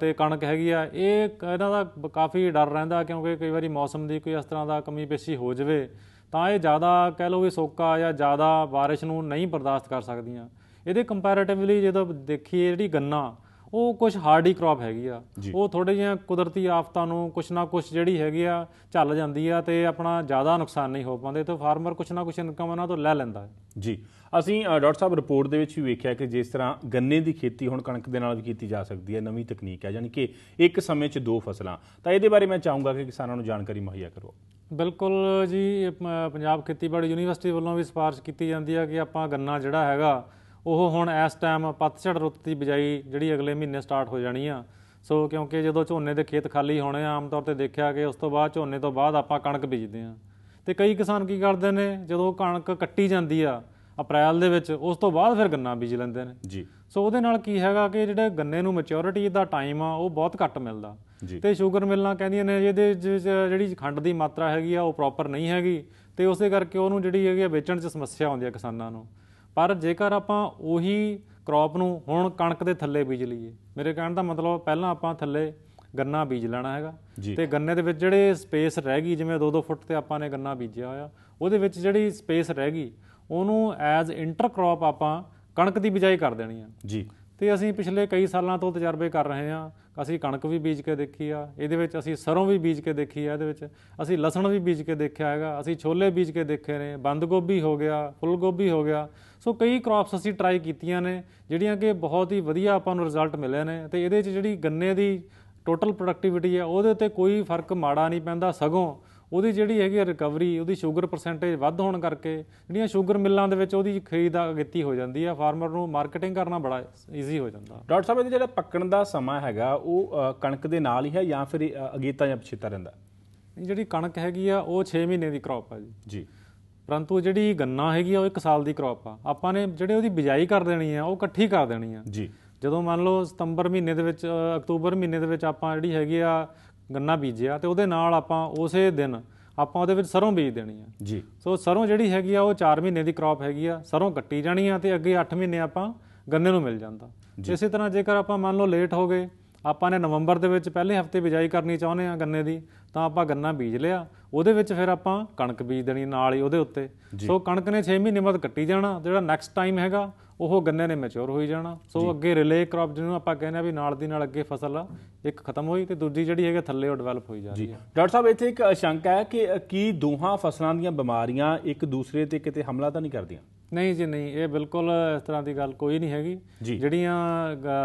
ਤੇ ਕਣਕ ਹੈਗੀ ਆ ਇਹ ਇਹਨਾਂ ਦਾ ਕਾਫੀ ਡਰ ਰਹਿੰਦਾ ਕਿਉਂਕਿ ਕਈ ਵਾਰੀ ਮੌਸਮ ਦੀ ਕੋਈ ਇਸ ਤਰ੍ਹਾਂ ਦਾ ਕਮੀ ਪੇਸ਼ੀ ਹੋ ਜਾਵੇ ਤਾਂ ਇਹ ਜ਼ਿਆਦਾ ਕਹਿ ਲਓ ਵੀ ਸੋਕਾ ਜਾਂ ਜ਼ਿਆਦਾ ਬਾਰਿਸ਼ ਨੂੰ ਨਹੀਂ ਬਰਦਾਸ਼ਤ ਕਰ ਸਕਦੀਆਂ। ਇਹਦੇ ਕੰਪੈਰੀਟਿਵਲੀ ਜਦੋਂ ਦੇਖੀਏ ਜਿਹੜੀ ਗੰਨਾ ਉਹ ਕੁਝ ਹਾਰਡੀ ਕ੍ਰੌਪ ਹੈਗੀ ਆ। ਉਹ ਥੋੜੇ ਜਿਹੀਆਂ ਕੁਦਰਤੀ ਆਫਤਾਂ ਨੂੰ ਕੁਛ ਨਾ ਕੁਛ ਜਿਹੜੀ ਹੈਗੀ ਆ ਝੱਲ ਜਾਂਦੀ ਆ ਤੇ ਆਪਣਾ ਜ਼ਿਆਦਾ ਨੁਕਸਾਨ ਨਹੀਂ ਹੋ ਪਾਉਂਦੇ ਤੇ ਫਾਰਮਰ ਕੁਛ ਨਾ ਕੁਛ ਇਨਕਮ ਇਹਨਾਂ ਤੋਂ ਲੈ ਲੈਂਦਾ ਹੈ। ਜੀ। ਅਸੀਂ ਡਾਕਟਰ ਸਾਹਿਬ ਰਿਪੋਰਟ ਦੇ ਵਿੱਚ ਵੀ ਵੇਖਿਆ ਕਿ ਜਿਸ ਤਰ੍ਹਾਂ ਗੰਨੇ ਦੀ ਖੇਤੀ ਹੁਣ ਕਣਕ ਦੇ ਨਾਲ ਵੀ ਕੀਤੀ ਜਾ ਸਕਦੀ ਹੈ ਨਵੀਂ ਤਕਨੀਕ ਹੈ ਯਾਨੀ ਕਿ ਇੱਕ ਸਮੇਂ 'ਚ ਦੋ ਫਸਲਾਂ। ਤਾਂ ਇਹਦੇ ਬਾਰੇ ਮੈਂ ਚਾਹੂੰਗਾ ਕਿ ਕਿਸਾਨਾਂ ਨੂੰ ਜਾਣਕਾਰੀ ਮੁਹੱਈਆ ਕਰੋ। ਬਿਲਕੁਲ ਜੀ ਪੰਜਾਬ ਖੇਤੀਬਾੜੀ ਯੂਨੀਵਰਸਿਟੀ ਵੱਲੋਂ ਵੀ ਸਿਫਾਰਿਸ਼ ਕੀਤੀ ਜਾਂਦੀ ਹੈ ਕਿ ਆਪਾਂ ਗੰਨਾ ਜਿਹੜਾ ਹੈਗਾ ਉਹ ਹੁਣ ਇਸ ਟਾਈਮ ਪਤਝੜ ਰੁੱਤ ਦੀ ਬਿਜਾਈ ਜਿਹੜੀ ਅਗਲੇ ਮਹੀਨੇ ਸਟਾਰਟ ਹੋ ਜਾਣੀ ਆ। ਸੋ ਕਿਉਂਕਿ ਜਦੋਂ ਝੋਨੇ ਦੇ ਖੇਤ ਖਾਲੀ ਹੋਣੇ ਆਮ ਤੌਰ ਤੇ ਦੇਖਿਆ ਕਿ ਉਸ ਤੋਂ ਬਾਅਦ ਝੋਨੇ ਤੋਂ ਬਾਅਦ ਆਪਾਂ ਕਣਕ ਬੀਜਦੇ ਆ। ਤੇ ਕਈ ਕਿਸਾਨ ਕੀ ਕਰਦੇ ਨੇ ਜਦੋਂ ਕਣਕ ਕੱਟੀ ਜਾਂਦੀ ਆ ਅਪ੍ਰੈਲ ਦੇ ਵਿੱਚ ਉਸ ਤੋਂ ਬਾਅਦ ਫਿਰ ਗੰਨਾ ਬੀਜ ਲੈਂਦੇ ਨੇ। ਜੀ। ਸੋ ਉਹਦੇ ਨਾਲ ਕੀ ਹੈਗਾ ਕਿ ਜਿਹੜੇ ਗੰਨੇ ਨੂੰ ਮੈਚੁਰਿਟੀ ਦਾ ਟਾਈਮ ਆ ਉਹ ਬਹੁਤ ਘੱਟ ਮਿਲਦਾ। ਤੇ ਸ਼ੂਗਰ ਮਿਲਾਂ ਕਹਿੰਦੀਆਂ ਨੇ ਇਹਦੇ 'ਚ ਜਿਹੜੀ ਖੰਡ ਦੀ ਮਾਤਰਾ ਹੈਗੀ ਆ ਉਹ ਪ੍ਰੋਪਰ ਨਹੀਂ ਹੈਗੀ। ਤੇ ਉਸੇ ਕਰਕੇ ਉਹਨੂੰ ਜਿਹੜੀ ਹੈਗੀ ਆ ਵੇਚਣ 'ਚ ਸਮੱਸਿਆ ਆਉਂਦੀ ਆ ਕਿਸਾਨਾਂ ਨੂੰ। ਪਰ ਜੇਕਰ ਆਪਾਂ ਉਹੀ ਕ੍ਰੌਪ ਨੂੰ ਹੁਣ ਕਣਕ ਦੇ ਥੱਲੇ ਬੀਜ ਲਈਏ ਮੇਰੇ ਕਹਿਣ ਦਾ ਮਤਲਬ ਪਹਿਲਾਂ ਆਪਾਂ ਥੱਲੇ ਗੰਨਾ ਬੀਜ ਲੈਣਾ ਹੈਗਾ। ਤੇ ਗੰਨੇ ਦੇ ਵਿੱਚ ਜਿਹੜੇ ਸਪੇਸ ਰਹਿ ਗਈ ਜਿਵੇਂ 2-2 ਫੁੱਟ ਤੇ ਆਪਾਂ ਨੇ ਗੰਨਾ ਬੀਜਿਆ ਹੋਇਆ ਉਹਦੇ ਵਿੱਚ ਜਿਹੜੀ ਸਪੇਸ ਰਹਿ ਗਈ ਉਹਨੂੰ ਐਜ਼ ਇੰਟਰ ਕ੍ਰੌਪ ਆਪਾਂ ਕਣਕ ਦੀ ਬਿਜਾਈ ਕਰ ਦੇਣੀ ਆ ਜੀ ਤੇ ਅਸੀਂ ਪਿਛਲੇ ਕਈ ਸਾਲਾਂ ਤੋਂ ਤਜਰਬੇ ਕਰ ਰਹੇ ਹਾਂ। ਅਸੀਂ ਕਣਕ ਵੀ ਬੀਜ ਕੇ ਦੇਖੀ ਆ। ਇਹਦੇ ਵਿੱਚ ਅਸੀਂ ਸਰੋਂ ਵੀ ਬੀਜ ਕੇ ਦੇਖੀ ਆ। ਇਹਦੇ ਵਿੱਚ ਅਸੀਂ ਲਸਣ ਵੀ ਬੀਜ ਕੇ ਦੇਖਿਆ ਹੈਗਾ। ਅਸੀਂ ਛੋਲੇ ਬੀਜ ਕੇ ਦੇਖੇ ਨੇ। ਬੰਦ ਗੋਭੀ ਹੋ ਗਿਆ, ਫੁੱਲ ਗੋਭੀ ਹੋ ਗਿਆ। ਸੋ ਕਈ ਕ੍ਰੌਪਸ ਅਸੀਂ ਟਰਾਈ ਕੀਤੀਆਂ ਨੇ, ਜਿਹੜੀਆਂ ਕਿ ਬਹੁਤ ਹੀ ਵਧੀਆ ਆਪਾਂ ਨੂੰ ਰਿਜ਼ਲਟ ਮਿਲੇ ਨੇ। ਤੇ ਇਹਦੇ 'ਚ ਜਿਹੜੀ ਗੰਨੇ ਦੀ ਟੋਟਲ ਪ੍ਰੋਡਕਟਿਵਿਟੀ ਹੈ ਉਹਦੇ 'ਤੇ ਕੋਈ ਫ਼ਰਕ ਮਾੜਾ ਨਹੀਂ ਪੈਂਦਾ। ਸਗੋਂ ਉਹਦੀ ਜਿਹੜੀ ਹੈਗੀ ਰਿਕਵਰੀ ਉਹਦੀ ਸ਼ੂਗਰ ਪਰਸੈਂਟੇਜ ਵੱਧ ਹੋਣ ਕਰਕੇ ਜਿਹੜੀਆਂ ਸ਼ੂਗਰ ਮਿੱਲਾਂ ਦੇ ਵਿੱਚ ਉਹਦੀ ਖਰੀਦ ਅਗੇਤੀ ਹੋ ਜਾਂਦੀ ਹੈ ਫਾਰਮਰ ਨੂੰ ਮਾਰਕੀਟਿੰਗ ਕਰਨਾ ਬੜਾ ਈਜ਼ੀ ਹੋ ਜਾਂਦਾ। ਡਾਕਟਰ ਸਾਹਿਬ ਇਹਦੇ ਜਿਹੜਾ ਪੱਕਣ ਦਾ ਸਮਾਂ ਹੈਗਾ ਉਹ ਕਣਕ ਦੇ ਨਾਲ ਹੀ ਹੈ ਜਾਂ ਫਿਰ ਅਗੇਤਾ ਜਾਂ ਪਿਛੇਤਾ ਰਹਿੰਦਾ? ਜਿਹੜੀ ਕਣਕ ਹੈਗੀ ਆ ਉਹ 6 ਮਹੀਨੇ ਦੀ ਕ੍ਰੌਪ ਆ ਜੀ। ਜੀ। ਪਰੰਤੂ ਜਿਹੜੀ ਗੰਨਾ ਹੈਗੀ ਆ ਉਹ 1 ਸਾਲ ਦੀ ਕ੍ਰੌਪ ਆ। ਆਪਾਂ ਨੇ ਜਿਹੜੇ ਉਹਦੀ ਬਿਜਾਈ ਕਰ ਦੇਣੀ ਆ ਉਹ ਇਕੱਠੀ ਕਰ ਦੇਣੀ ਆ। ਜੀ। ਜਦੋਂ ਮੰਨ ਲਓ ਸਤੰਬਰ ਮਹੀਨੇ ਦੇ ਵਿੱਚ ਅਕਤੂਬਰ ਮਹੀਨੇ ਦੇ ਵਿੱਚ ਆਪਾਂ ਜਿਹੜੀ ਹੈਗੀ ਆ ਗੰਨਾ ਬੀਜਿਆ ਤੇ ਉਹਦੇ ਨਾਲ ਆਪਾਂ ਉਸੇ ਦਿਨ ਆਪਾਂ ਉਹਦੇ ਵਿੱਚ ਸਰੋਂ ਬੀਜ ਦੇਣੀ ਆ। ਜੀ। ਸੋ ਸਰੋਂ ਜਿਹੜੀ ਹੈਗੀ ਆ ਉਹ 4 ਮਹੀਨੇ ਦੀ ਕ੍ਰੌਪ ਹੈਗੀ ਆ। ਸਰੋਂ ਕੱਟੀ ਜਾਣੀ ਆ ਤੇ ਅੱਗੇ 8 ਮਹੀਨੇ ਆਪਾਂ ਗੰਨੇ ਨੂੰ ਮਿਲ ਜਾਂਦਾ। ਇਸੇ ਤਰ੍ਹਾਂ ਜੇਕਰ ਆਪਾਂ ਮੰਨ ਲਓ ਲੇਟ ਹੋ ਗਏ ਆਪਾਂ ਨੇ ਨਵੰਬਰ ਦੇ ਵਿੱਚ ਪਹਿਲੇ ਹਫ਼ਤੇ ਬਿਜਾਈ ਕਰਨੀ ਚਾਹੁੰਦੇ ਆ ਗੰਨੇ ਦੀ ਤਾਂ ਆਪਾਂ ਗੰਨਾ ਬੀਜ ਲਿਆ। ਉਹਦੇ ਵਿੱਚ ਫਿਰ ਆਪਾਂ ਕਣਕ ਬੀਜ ਦੇਣੀ ਨਾਲ ਹੀ ਉਹਦੇ ਉੱਤੇ। ਸੋ ਕਣਕ ਨੇ 6 ਮਹੀਨੇ ਬਾਅਦ ਕੱਟੀ ਜਾਣਾ ਜਿਹੜਾ ਨੈਕਸਟ ਟਾਈਮ ਹੈਗਾ ਉਹ ਗੰਨੇ ਨੇ ਮੈਚੁਰ ਹੋਈ ਜਾਣਾ। ਸੋ ਅੱਗੇ ਰਿਲੇ ਕ੍ਰੌਪ ਜਿਹਨੂੰ ਆਪਾਂ ਕਹਿੰਦੇ ਆ ਵੀ ਨਾਲ ਦੀ ਨਾਲ ਅੱਗੇ ਫਸਲ ਆ, ਇੱਕ ਖਤਮ ਹੋਈ ਤੇ ਦੂਜੀ ਜਿਹੜੀ ਹੈਗੀ ਥੱਲੇ ਉਹ ਡਿਵੈਲਪ ਹੋਈ ਜਾ ਰਹੀ ਹੈ। ਡਾਕਟਰ ਸਾਹਿਬ ਇੱਥੇ ਇੱਕ ਸ਼ੰਕਾ ਹੈ ਕਿ ਕੀ ਦੋਹਾਂ ਫਸਲਾਂ ਦੀਆਂ ਬਿਮਾਰੀਆਂ ਇੱਕ ਦੂਸਰੇ ਤੇ ਕਿਤੇ ਹਮਲਾ ਤਾਂ ਨਹੀਂ ਕਰਦੀਆਂ? ਨਹੀਂ ਜੀ ਨਹੀਂ। ਇਹ ਬਿਲਕੁਲ ਇਸ ਤਰ੍ਹਾਂ ਦੀ ਗੱਲ ਕੋਈ ਨਹੀਂ ਹੈਗੀ। ਜਿਹੜੀਆਂ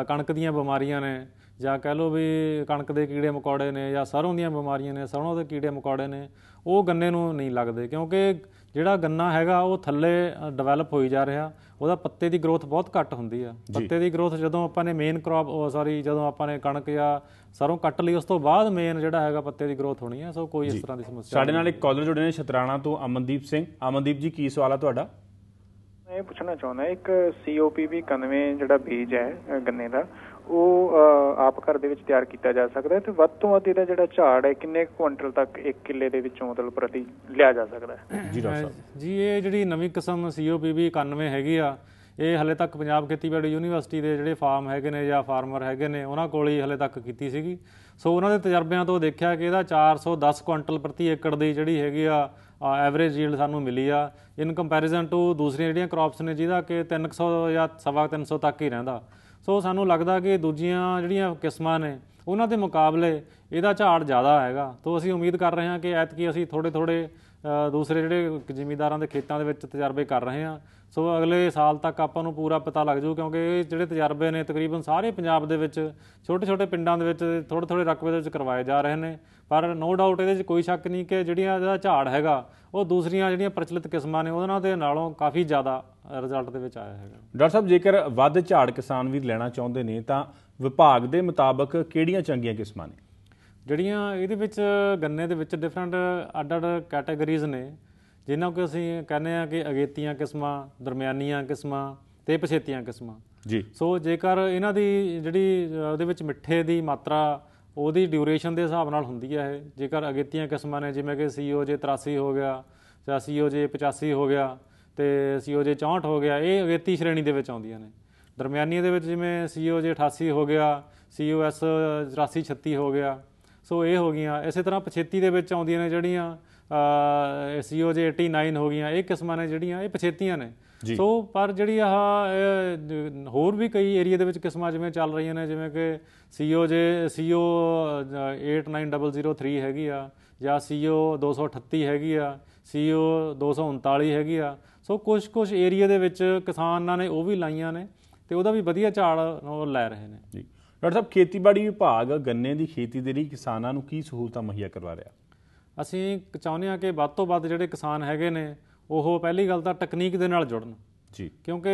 ਕਣਕ ਦੀਆਂ ਬਿਮਾਰੀਆਂ ਨੇ ਜਾਂ ਕਹਿ ਲਓ ਵੀ ਕਣਕ ਦੇ ਕੀੜੇ ਮਕੌੜੇ ਨੇ ਜਾਂ ਸਰੋਂ ਦੀਆਂ ਬਿਮਾਰੀਆਂ ਨੇ ਸਰੋਂ ਦੇ ਕੀੜੇ ਮਕੌੜੇ ਨੇ ਉਹ ਗੰਨੇ ਨੂੰ ਨਹੀਂ ਲੱਗਦੇ ਕਿਉਂਕਿ ਜਿਹੜਾ ਗੰਨਾ ਹੈਗਾ ਉਹ ਥੱਲੇ ਡਿਵੈਲਪ ਹੋਈ ਜਾ ਰਿਹਾ ਉਹਦਾ ਪੱਤੇ ਦੀ ਗਰੋਥ ਬਹੁਤ ਘੱਟ ਹੁੰਦੀ ਆ। ਪੱਤੇ ਦੀ ਗਰੋਥ ਜਦੋਂ ਆਪਾਂ ਨੇ ਮੇਨ ਕ੍ਰੌਪ ਸੌਰੀ ਜਦੋਂ ਆਪਾਂ ਨੇ ਕਣਕ ਜਾਂ ਸਰੋਂ ਕੱਟ ਲਈ ਉਸ ਤੋਂ ਬਾਅਦ ਮੇਨ ਜਿਹੜਾ ਹੈਗਾ ਪੱਤੇ ਦੀ ਗਰੋਥ ਹੋਣੀ ਹੈ ਸੋ ਕੋਈ ਇਸ ਤਰ੍ਹਾਂ ਦੀ ਸਮੱਸਿਆ ਸਾਡੇ ਨਾਲ ਇੱਕ ਕਾਲਰ ਜੁੜੇ ਨੇ ਸ਼ਤਰਾਣਾ ਤੋਂ ਅਮਨਦੀਪ ਸਿੰਘ। ਅਮਨਦੀਪ ਜੀ ਕੀ ਸਵਾਲ ਆ ਤੁਹਾਡਾ? ਮੈਂ ਇਹ ਪੁੱਛਣਾ ਚਾਹੁੰਦਾ ਇੱਕ COPV 91 ਜਿਹੜਾ ਬੀਜ ਹੈ ਗੰਨੇ ਦਾ ਉਹ ਆਪ ਘਰ ਦੇ ਵਿੱਚ ਤਿਆਰ ਕੀਤਾ ਜਾ ਸਕਦਾ ਹੈ ਤੇ ਵੱਧ ਤੋਂ ਵੱਧ ਇਹਦਾ ਜਿਹੜਾ ਝਾੜ ਹੈ ਕਿੰਨੇ ਕੁ ਕੁਇੰਟਲ ਤੱਕ ਇੱਕ ਕਿੱਲੇ ਦੇ ਵਿੱਚੋਂ ਮਤਲਬ ਪ੍ਰਤੀ ਲਿਆ ਜਾ ਸਕਦਾ ਹੈ? ਜੀ ਡਾਕਟਰ ਸਾਹਿਬ। ਜੀ ਇਹ ਜਿਹੜੀ ਨਵੀਂ ਕਿਸਮ COPV 91 ਹੈਗੀ ਆ ਇਹ ਹਲੇ ਤੱਕ ਪੰਜਾਬ ਖੇਤੀਬਾੜੀ ਯੂਨੀਵਰਸਿਟੀ ਦੇ ਜਿਹੜੇ ਫਾਰਮ ਹੈਗੇ ਨੇ ਜਾਂ ਫਾਰਮਰ ਹੈਗੇ ਨੇ ਉਹਨਾਂ ਕੋਲ ਹੀ ਹਲੇ ਤੱਕ ਕੀਤੀ ਸੀਗੀ। ਸੋ ਉਹਨਾਂ ਦੇ ਤਜਰਬਿਆਂ ਤੋਂ ਦੇਖਿਆ ਕਿ ਇਹਦਾ 410 ਕੁਇੰਟਲ ਪ੍ਰਤੀ ਏਕੜ ਦੀ ਜਿਹੜੀ ਹੈਗੀ ਆ ਐਵਰੇਜ ਯੀਲਡ ਸਾਨੂੰ ਮਿਲੀ ਆ। ਇਨ ਕੰਪੈਰੀਜ਼ਨ ਟੂ ਦੂਸਰੀਆਂ ਜਿਹੜੀਆਂ ਕ੍ਰੌਪਸ ਨੇ ਜਿਹਦਾ ਕਿ 300 ਜਾਂ ਸਵਾ 300 ਤੱਕ ਹੀ ਰਹਿੰਦਾ। ਸੋ ਸਾਨੂੰ ਲੱਗਦਾ ਕਿ ਦੂਜੀਆਂ ਜਿਹੜੀਆਂ ਕਿਸਮਾਂ ਨੇ, ਉਹਨਾਂ ਦੇ ਮੁਕਾਬਲੇ ਇਹਦਾ ਝਾੜ ਜ਼ਿਆਦਾ ਹੈਗਾ। ਤੋਂ ਅਸੀਂ ਉਮੀਦ ਕਰ ਰਹੇ ਹਾਂ ਕਿ ਐਤਕੀ ਅਸੀਂ ਥੋੜੇ ਥੋੜੇ ਦੂਸਰੇ ਜਿਹੜੇ ਜ਼ਿਮੀਂਦਾਰਾਂ ਦੇ ਖੇਤਾਂ ਦੇ ਵਿੱਚ ਤਜਰਬੇ ਕਰ ਰਹੇ ਹਾਂ। ਸੋ ਅਗਲੇ ਸਾਲ ਤੱਕ ਆਪਾਂ ਨੂੰ ਪੂਰਾ ਪਤਾ ਲੱਗ ਜੂ, ਕਿਉਂਕਿ ਇਹ ਜਿਹੜੇ ਤਜਰਬੇ ਨੇ ਤਕਰੀਬਨ ਸਾਰੇ ਪੰਜਾਬ ਦੇ ਵਿੱਚ ਛੋਟੇ ਛੋਟੇ ਪਿੰਡਾਂ ਦੇ ਵਿੱਚ ਥੋੜੇ ਥੋੜੇ ਰਕਬੇ ਦੇ ਵਿੱਚ ਕਰਵਾਏ ਜਾ ਰਹੇ ਨੇ। ਪਰ ਨੋ ਡਾਊਟ ਇਹਦੇ ਵਿੱਚ ਕੋਈ ਸ਼ੱਕ ਨਹੀਂ ਕਿ ਜਿਹੜੀਆਂ ਇਹਦਾ ਝਾੜ ਹੈਗਾ, ਉਹ ਦੂਸਰੀਆਂ ਜਿਹੜੀਆਂ ਪ੍ਰਚਲਿਤ ਕਿਸਮਾਂ ਨੇ, ਉਹਨਾਂ ਦੇ ਨਾਲੋਂ ਕਾਫੀ ਜ਼ਿਆਦਾ ਰਿਜ਼ਲਟ ਦੇ ਵਿੱਚ ਆਇਆ ਹੈਗਾ। ਡਾਕਟਰ ਸਾਹਿਬ, ਜੇਕਰ ਵੱਧ ਝਾੜ ਕਿਸਾਨ ਵੀ ਲੈਣਾ ਚਾਹੁੰਦੇ ਨੇ, ਤਾਂ ਵਿਭਾਗ ਦੇ ਮੁਤਾਬਕ ਕਿਹੜੀਆਂ ਚੰਗੀਆਂ ਕਿਸਮਾਂ ਨੇ? ਜਿਹੜੀਆਂ ਇਹਦੇ ਵਿੱਚ ਗੰਨੇ ਦੇ ਵਿੱਚ ਡਿਫਰੈਂਟ ਅੱਡ-ਅੱਡ ਕੈਟਾਗਰੀਜ਼ ਨੇ ਜਿਨ੍ਹਾਂ ਨੂੰ ਅਸੀਂ ਕਹਿੰਦੇ ਆ ਕਿ ਅਗੇਤੀਆਂ ਕਿਸਮਾਂ ਦਰਮਿਆਨੀਆਂ ਕਿਸਮਾਂ ਤੇ ਪਛੇਤੀਆਂ ਕਿਸਮਾਂ। ਜੀ। ਸੋ ਜੇਕਰ ਇਹਨਾਂ ਦੀ ਜਿਹੜੀ ਉਹਦੇ ਵਿੱਚ ਮਿੱਠੇ ਦੀ ਮਾਤਰਾ ਉਹਦੀ ਡਿਊਰੇਸ਼ਨ ਦੇ ਹਿਸਾਬ ਨਾਲ ਹੁੰਦੀ ਹੈ ਇਹ ਜੇਕਰ ਅਗੇਤੀਆਂ ਕਿਸਮਾਂ ਨੇ ਜਿਵੇਂ ਕਿ COJ 83 ਹੋ ਗਿਆ ਜਾਂ COJ 85 ਹੋ ਗਿਆ ਤੇ COJ 64 ਹੋ ਗਿਆ ਇਹ ਅਗੇਤੀ ਸ਼੍ਰੇਣੀ ਦੇ ਵਿੱਚ ਆਉਂਦੀਆਂ ਨੇ। ਦਰਮਿਆਨੀਆਂ ਦੇ ਵਿੱਚ ਜਿਵੇਂ COJ 88 ਹੋ ਗਿਆ COS 84 36 ਹੋ ਗਿਆ ਸੋ ਇਹ ਹੋ ਗਈਆਂ। ਇਸੇ ਤਰ੍ਹਾਂ ਪਛੇਤੀ ਦੇ ਵਿੱਚ ਆਉਂਦੀਆਂ ਨੇ ਜਿਹੜੀਆਂ COJ 89 ਹੋ ਗਈਆਂ ਇਹ ਕਿਸਮਾਂ ਨੇ ਜਿਹੜੀਆਂ ਇਹ ਪਛੇਤੀਆਂ ਨੇ। ਸੋ ਪਰ ਜਿਹੜੀ ਆਹ ਹੋਰ ਵੀ ਕਈ ਏਰੀਆ ਦੇ ਵਿੱਚ ਕਿਸਮਾਂ ਜਿਵੇਂ ਚੱਲ ਰਹੀਆਂ ਨੇ ਜਿਵੇਂ ਕਿ COJ CO 89003 ਹੈਗੀ ਆ ਜਾਂ CO 238 ਹੈਗੀ ਆ CO 239 ਹੈਗੀ ਆ। ਸੋ ਕੁਝ ਕੁਝ ਏਰੀਆ ਦੇ ਵਿੱਚ ਕਿਸਾਨਾਂ ਨੇ ਉਹ ਵੀ ਲਾਈਆਂ ਨੇ ਤੇ ਉਹਦਾ ਵੀ ਵਧੀਆ ਝਾੜ ਉਹ ਲੈ ਰਹੇ ਨੇ। ਜੀ। ਡਾਕਟਰ ਸਾਹਿਬ ਖੇਤੀਬਾੜੀ ਵਿਭਾਗ ਗੰਨੇ ਦੀ ਖੇਤੀ ਦੇ ਲਈ ਕਿਸਾਨਾਂ ਨੂੰ ਕੀ ਸਹੂਲਤਾਂ ਮੁਹੱਈਆ ਕਰਵਾ ਰਿਹਾ? ਅਸੀਂ ਚਾਹੁੰਦੇ ਹਾਂ ਕਿ ਵੱਧ ਤੋਂ ਵੱਧ ਜਿਹੜੇ ਕਿਸਾਨ ਹੈਗੇ ਨੇ ਉਹ ਪਹਿਲੀ ਗੱਲ ਤਾਂ ਟੈਕਨੀਕ ਦੇ ਨਾਲ ਜੁੜਨ। ਜੀ। ਕਿਉਂਕਿ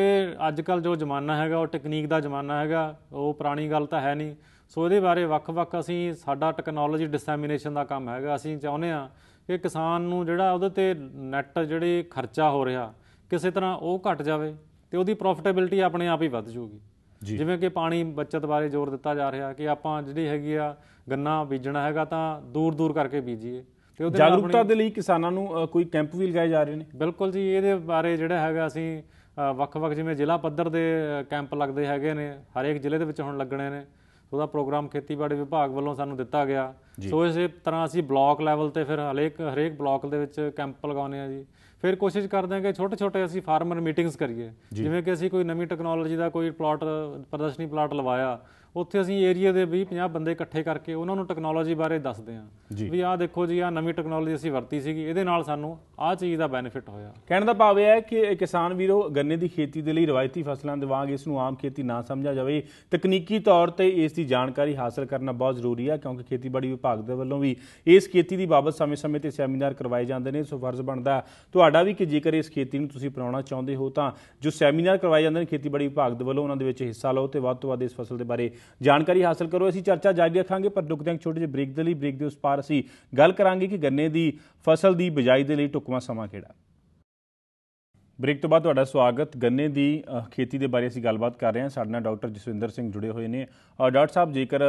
ਅੱਜ ਕੱਲ ਜੋ ਜ਼ਮਾਨਾ ਹੈਗਾ ਉਹ ਟੈਕਨੀਕ ਦਾ ਜ਼ਮਾਨਾ ਹੈਗਾ ਉਹ ਪੁਰਾਣੀ ਗੱਲ ਤਾਂ ਹੈ ਨਹੀਂ। ਸੋ ਇਹਦੇ ਬਾਰੇ ਵੱਖ-ਵੱਖ ਅਸੀਂ ਸਾਡਾ ਟੈਕਨੋਲੋਜੀ ਡਿਸੈਮੀਨੇਸ਼ਨ ਦਾ ਕੰਮ ਹੈਗਾ। ਅਸੀਂ ਚਾਹੁੰਦੇ ਹਾਂ ਕਿ ਕਿਸਾਨ ਨੂੰ ਜਿਹੜਾ ਉਹਦੇ ਤੇ ਨੈਟ ਜਿਹੜੀ ਖਰਚਾ ਹੋ ਰਿਹਾ ਕਿਸੇ ਤਰ੍ਹਾਂ ਉਹ ਘਟ ਜਾਵੇ ਤੇ ਉਹਦੀ ਪ੍ਰੋਫਿਟੇਬਿਲਟੀ ਆਪਣੇ ਆਪ ਹੀ ਵੱਧ ਜਾਊਗੀ। ਜੀ। ਜਿਵੇਂ ਕਿ ਪਾਣੀ ਬਚਤ ਬਾਰੇ ਜ਼ੋਰ ਦਿੱਤਾ ਜਾ ਰਿਹਾ ਕਿ ਆਪਾਂ ਜਿਹੜੀ ਹੈਗੀ ਆ ਗੰਨਾ ਬੀਜਣਾ ਹੈਗਾ ਤਾਂ ਦੂਰ-ਦੂਰ ਕਰਕੇ ਬੀਜੀਏ। ਤੇ ਉਹਦੇ ਜਾਗਰੂਕਤਾ ਦੇ ਲਈ ਕਿਸਾਨਾਂ ਨੂੰ ਕੋਈ ਕੈਂਪ ਵੀ ਲਗਾਏ ਜਾ ਰਹੇ ਨੇ? ਬਿਲਕੁਲ ਜੀ ਇਹਦੇ ਬਾਰੇ ਜਿਹੜਾ ਹੈਗਾ ਅਸੀਂ ਵੱਖ-ਵੱਖ ਜਿਵੇਂ ਜ਼ਿਲ੍ਹਾ ਪੱਧਰ ਦੇ ਕੈਂਪ ਲੱਗਦੇ ਹੈਗੇ ਨੇ ਹਰੇਕ ਜ਼ਿਲ੍ਹੇ ਦੇ ਵਿੱਚ ਹੁਣ ਲੱਗਣੇ ਨੇ। ਉਹਦਾ ਪ੍ਰੋਗਰਾਮ ਖੇਤੀਬਾੜੀ ਵਿਭਾਗ ਵੱਲੋਂ ਸਾਨੂੰ ਦਿੱਤਾ ਗਿਆ। ਸੋ ਇਸੇ ਤਰ੍ਹਾਂ ਅਸੀਂ ਬਲਾਕ ਲੈਵਲ ਤੇ ਫਿਰ ਹਰੇਕ ਹਰੇਕ ਬਲਾਕ ਦੇ ਵਿੱਚ ਕੈਂਪ ਲਗਾਉਂਦੇ ਆ ਜੀ। ਫਿਰ ਕੋਸ਼ਿਸ਼ ਕਰਦੇ ਹਾਂ ਕਿ ਛੋਟੇ-ਛੋਟੇ ਅਸੀਂ ਫਾਰਮਰ ਮੀਟਿੰਗਸ ਕਰੀਏ। ਜਿਵੇਂ ਕਿ ਅਸੀਂ ਕੋਈ ਨਵੀਂ ਟੈਕਨੋਲੋਜੀ ਦਾ ਕੋਈ ਪਲਾਟ ਪ੍ਰਦਰਸ਼ਨੀ ਪਲਾਟ ਲਵਾਇਆ ਉੱਥੇ ਅਸੀਂ ਏਰੀਆ ਦੇ 20-50 ਬੰਦੇ ਇਕੱਠੇ ਕਰਕੇ ਉਹਨਾਂ ਨੂੰ ਟੈਕਨੋਲੋਜੀ ਬਾਰੇ ਦੱਸਦੇ ਹਾਂ। ਵੀ ਆਹ ਦੇਖੋ ਜੀ ਆਹ ਨਵੀਂ ਟੈਕਨੋਲੋਜੀ ਅਸੀਂ ਵਰਤੀ ਸੀਗੀ ਇਹਦੇ ਨਾਲ ਸਾਨੂੰ ਆਹ ਚੀਜ਼ ਦਾ ਬੈਨੀਫਿਟ ਹੋਇਆ। ਕਹਿਣ ਦਾ ਭਾਵ ਇਹ ਹੈ ਕਿ ਕਿਸਾਨ ਵੀਰੋ, ਗੰਨੇ ਦੀ ਖੇਤੀ ਦੇ ਲਈ ਰਵਾਇਤੀ ਫਸਲਾਂ ਦੇ ਵਾਂਗ ਇਸ ਨੂੰ ਆਮ ਖੇਤੀ ਨਾ ਸਮਝਿਆ ਜਾਵੇ। ਤਕਨੀਕੀ ਤੌਰ ਤੇ ਇਸ ਦੀ ਜਾਣਕਾਰੀ ਹਾਸਲ ਕਰਨਾ ਬਹੁਤ ਜ਼ਰੂਰੀ ਹੈ ਕਿਉਂਕਿ ਖੇਤੀਬਾੜੀ ਵਿਭਾਗ ਦੇ ਵੱਲੋਂ ਵੀ ਇਸ ਖੇਤੀ ਦੀ ਬਾਬਤ ਸਮੇਂ-ਸਮੇਂ ਤੇ ਸੈਮੀਨਾਰ ਕਰਵਾਏ ਜਾਂਦੇ ਨੇ। ਸੋ ਫਰਜ਼ ਬਣਦਾ ਤੁਹਾਡਾ ਵੀ ਕਿ ਜੇਕਰ ਇਸ ਖੇਤੀ ਨੂੰ ਤੁਸੀਂ ਅਪਣਾਉਣਾ ਚਾਹੁੰਦੇ ਹੋ ਤਾਂ ਜੋ ਸੈਮੀਨਾਰ ਕਰਵਾਏ ਜਾਂਦੇ ਨੇ ਖੇਤੀਬਾੜੀ ਵਿਭਾਗ ਦੇ ਵੱਲੋਂ, ਉਹਨਾਂ ਦੇ ਵਿੱਚ ਹਿੱਸਾ ਲਓ ਤੇ ਵੱਧ ਤੋਂ ਵੱਧ ਇਸ ਫਸਲ ਦੇ ਬਾਰੇ ਜਾਣਕਾਰੀ ਹਾਸਲ ਕਰੋ। ਅਸੀਂ ਚਰਚਾ ਜਾਰੀ ਰੱਖਾਂਗੇ, ਪਰ ਰੁਕਦੇ ਹਾਂ ਛੋਟੇ ਜਿਹੇ ਬ੍ਰੇਕ ਦੇ ਲਈ। ਬ੍ਰੇਕ ਦੇ ਉਸ ਪਾਰ ਅਸੀਂ ਗੱਲ ਕਰਾਂਗੇ ਕਿ ਗੰਨੇ ਦੀ ਫਸਲ ਦੀ ਬਿਜਾਈ ਦੇ ਲਈ ਢੁਕਵਾਂ ਸਮਾਂ ਕਿਹੜਾ? ਬ੍ਰੇਕ ਤੋਂ ਬਾਅਦ ਤੁਹਾਡਾ ਸਵਾਗਤ। ਗੰਨੇ ਦੀ ਖੇਤੀ ਦੇ ਬਾਰੇ ਅਸੀਂ ਗੱਲਬਾਤ ਕਰ ਰਹੇ ਹਾਂ। ਸਾਡੇ ਨਾਲ ਡਾਕਟਰ ਜਸਵਿੰਦਰ ਸਿੰਘ ਜੁੜੇ ਹੋਏ ਨੇ। ਡਾਕਟਰ ਸਾਹਿਬ ਜੇਕਰ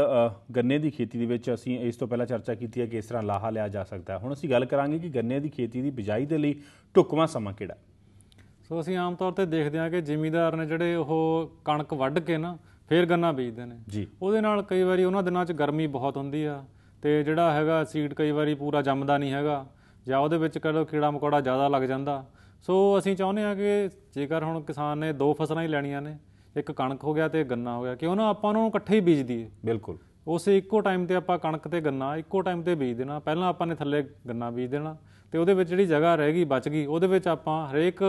ਗੰਨੇ ਦੀ ਖੇਤੀ ਦੇ ਵਿੱਚ ਅਸੀਂ ਇਸ ਤੋਂ ਪਹਿਲਾਂ ਚਰਚਾ ਕੀਤੀ ਹੈ ਕਿ ਇਸ ਤਰ੍ਹਾਂ ਲਾਹਾ ਲਿਆ ਜਾ ਸਕਦਾ ਹੈ। ਹੁਣ ਅਸੀਂ ਗੱਲ ਕਰਾਂਗੇ ਕਿ ਗੰਨੇ ਦੀ ਖੇਤੀ ਦੀ ਬਿਜਾਈ ਦੇ ਲਈ ਢੁਕਵਾਂ ਸਮਾਂ ਕਿਹੜਾ? ਸੋ ਅਸੀਂ ਆਮ ਤੌਰ ਤੇ ਦੇਖਦੇ ਹਾਂ ਕਿ ਜ਼ਿਮੀਂਦਾਰ ਨੇ ਜਿਹੜੇ ਉਹ ਕਣਕ ਵੱਢ ਕੇ ਨਾ ਫੇਰ ਗੰਨਾ ਬੀਜਦੇ ਨੇ। ਜੀ। ਉਹਦੇ ਨਾਲ ਕਈ ਵਾਰੀ ਉਹਨਾਂ ਦਿਨਾਂ 'ਚ ਗਰਮੀ ਬਹੁਤ ਹੁੰਦੀ ਆ ਤੇ ਜਿਹੜਾ ਹੈਗਾ ਸੀਡ ਕਈ ਵਾਰੀ ਪੂਰਾ ਜੰਮਦਾ ਨਹੀਂ ਹੈਗਾ। ਜਾਂ ਉਹਦੇ ਵਿੱਚ ਕਦੋਂ ਕੀੜਾ ਮਕੌੜਾ ਜ਼ਿਆਦਾ ਲੱਗ ਜਾਂਦਾ। ਸੋ ਅਸੀਂ ਚਾਹੁੰਦੇ ਹਾਂ ਕਿ ਜੇਕਰ ਹੁਣ ਕਿਸਾਨ ਨੇ ਦੋ ਫਸਲਾਂ ਹੀ ਲੈਣੀਆਂ ਨੇ ਇੱਕ ਕਣਕ ਹੋ ਗਿਆ ਤੇ ਗੰਨਾ ਹੋ ਗਿਆ ਕਿਉਂ ਨਾ ਆਪਾਂ ਉਹਨਾਂ ਨੂੰ ਇਕੱਠੇ ਹੀ ਬੀਜ ਦਈਏ। ਬਿਲਕੁਲ। ਉਸੇ ਇੱਕੋ ਟਾਈਮ ਤੇ ਆਪਾਂ ਕਣਕ ਤੇ ਗੰਨਾ ਇੱਕੋ ਟਾਈਮ ਤੇ ਬੀਜ ਦੇਣਾ। ਪਹਿਲਾਂ ਆਪਾਂ ਨੇ ਥੱਲੇ ਗੰਨਾ ਬੀਜ ਦੇਣਾ ਤੇ ਉਹਦੇ ਵਿੱਚ ਜਿਹੜੀ ਜਗ੍ਹਾ ਰਹਿ ਗਈ ਬਚ ਗਈ ਉਹਦੇ ਵਿੱਚ ਆਪਾਂ ਹਰੇਕ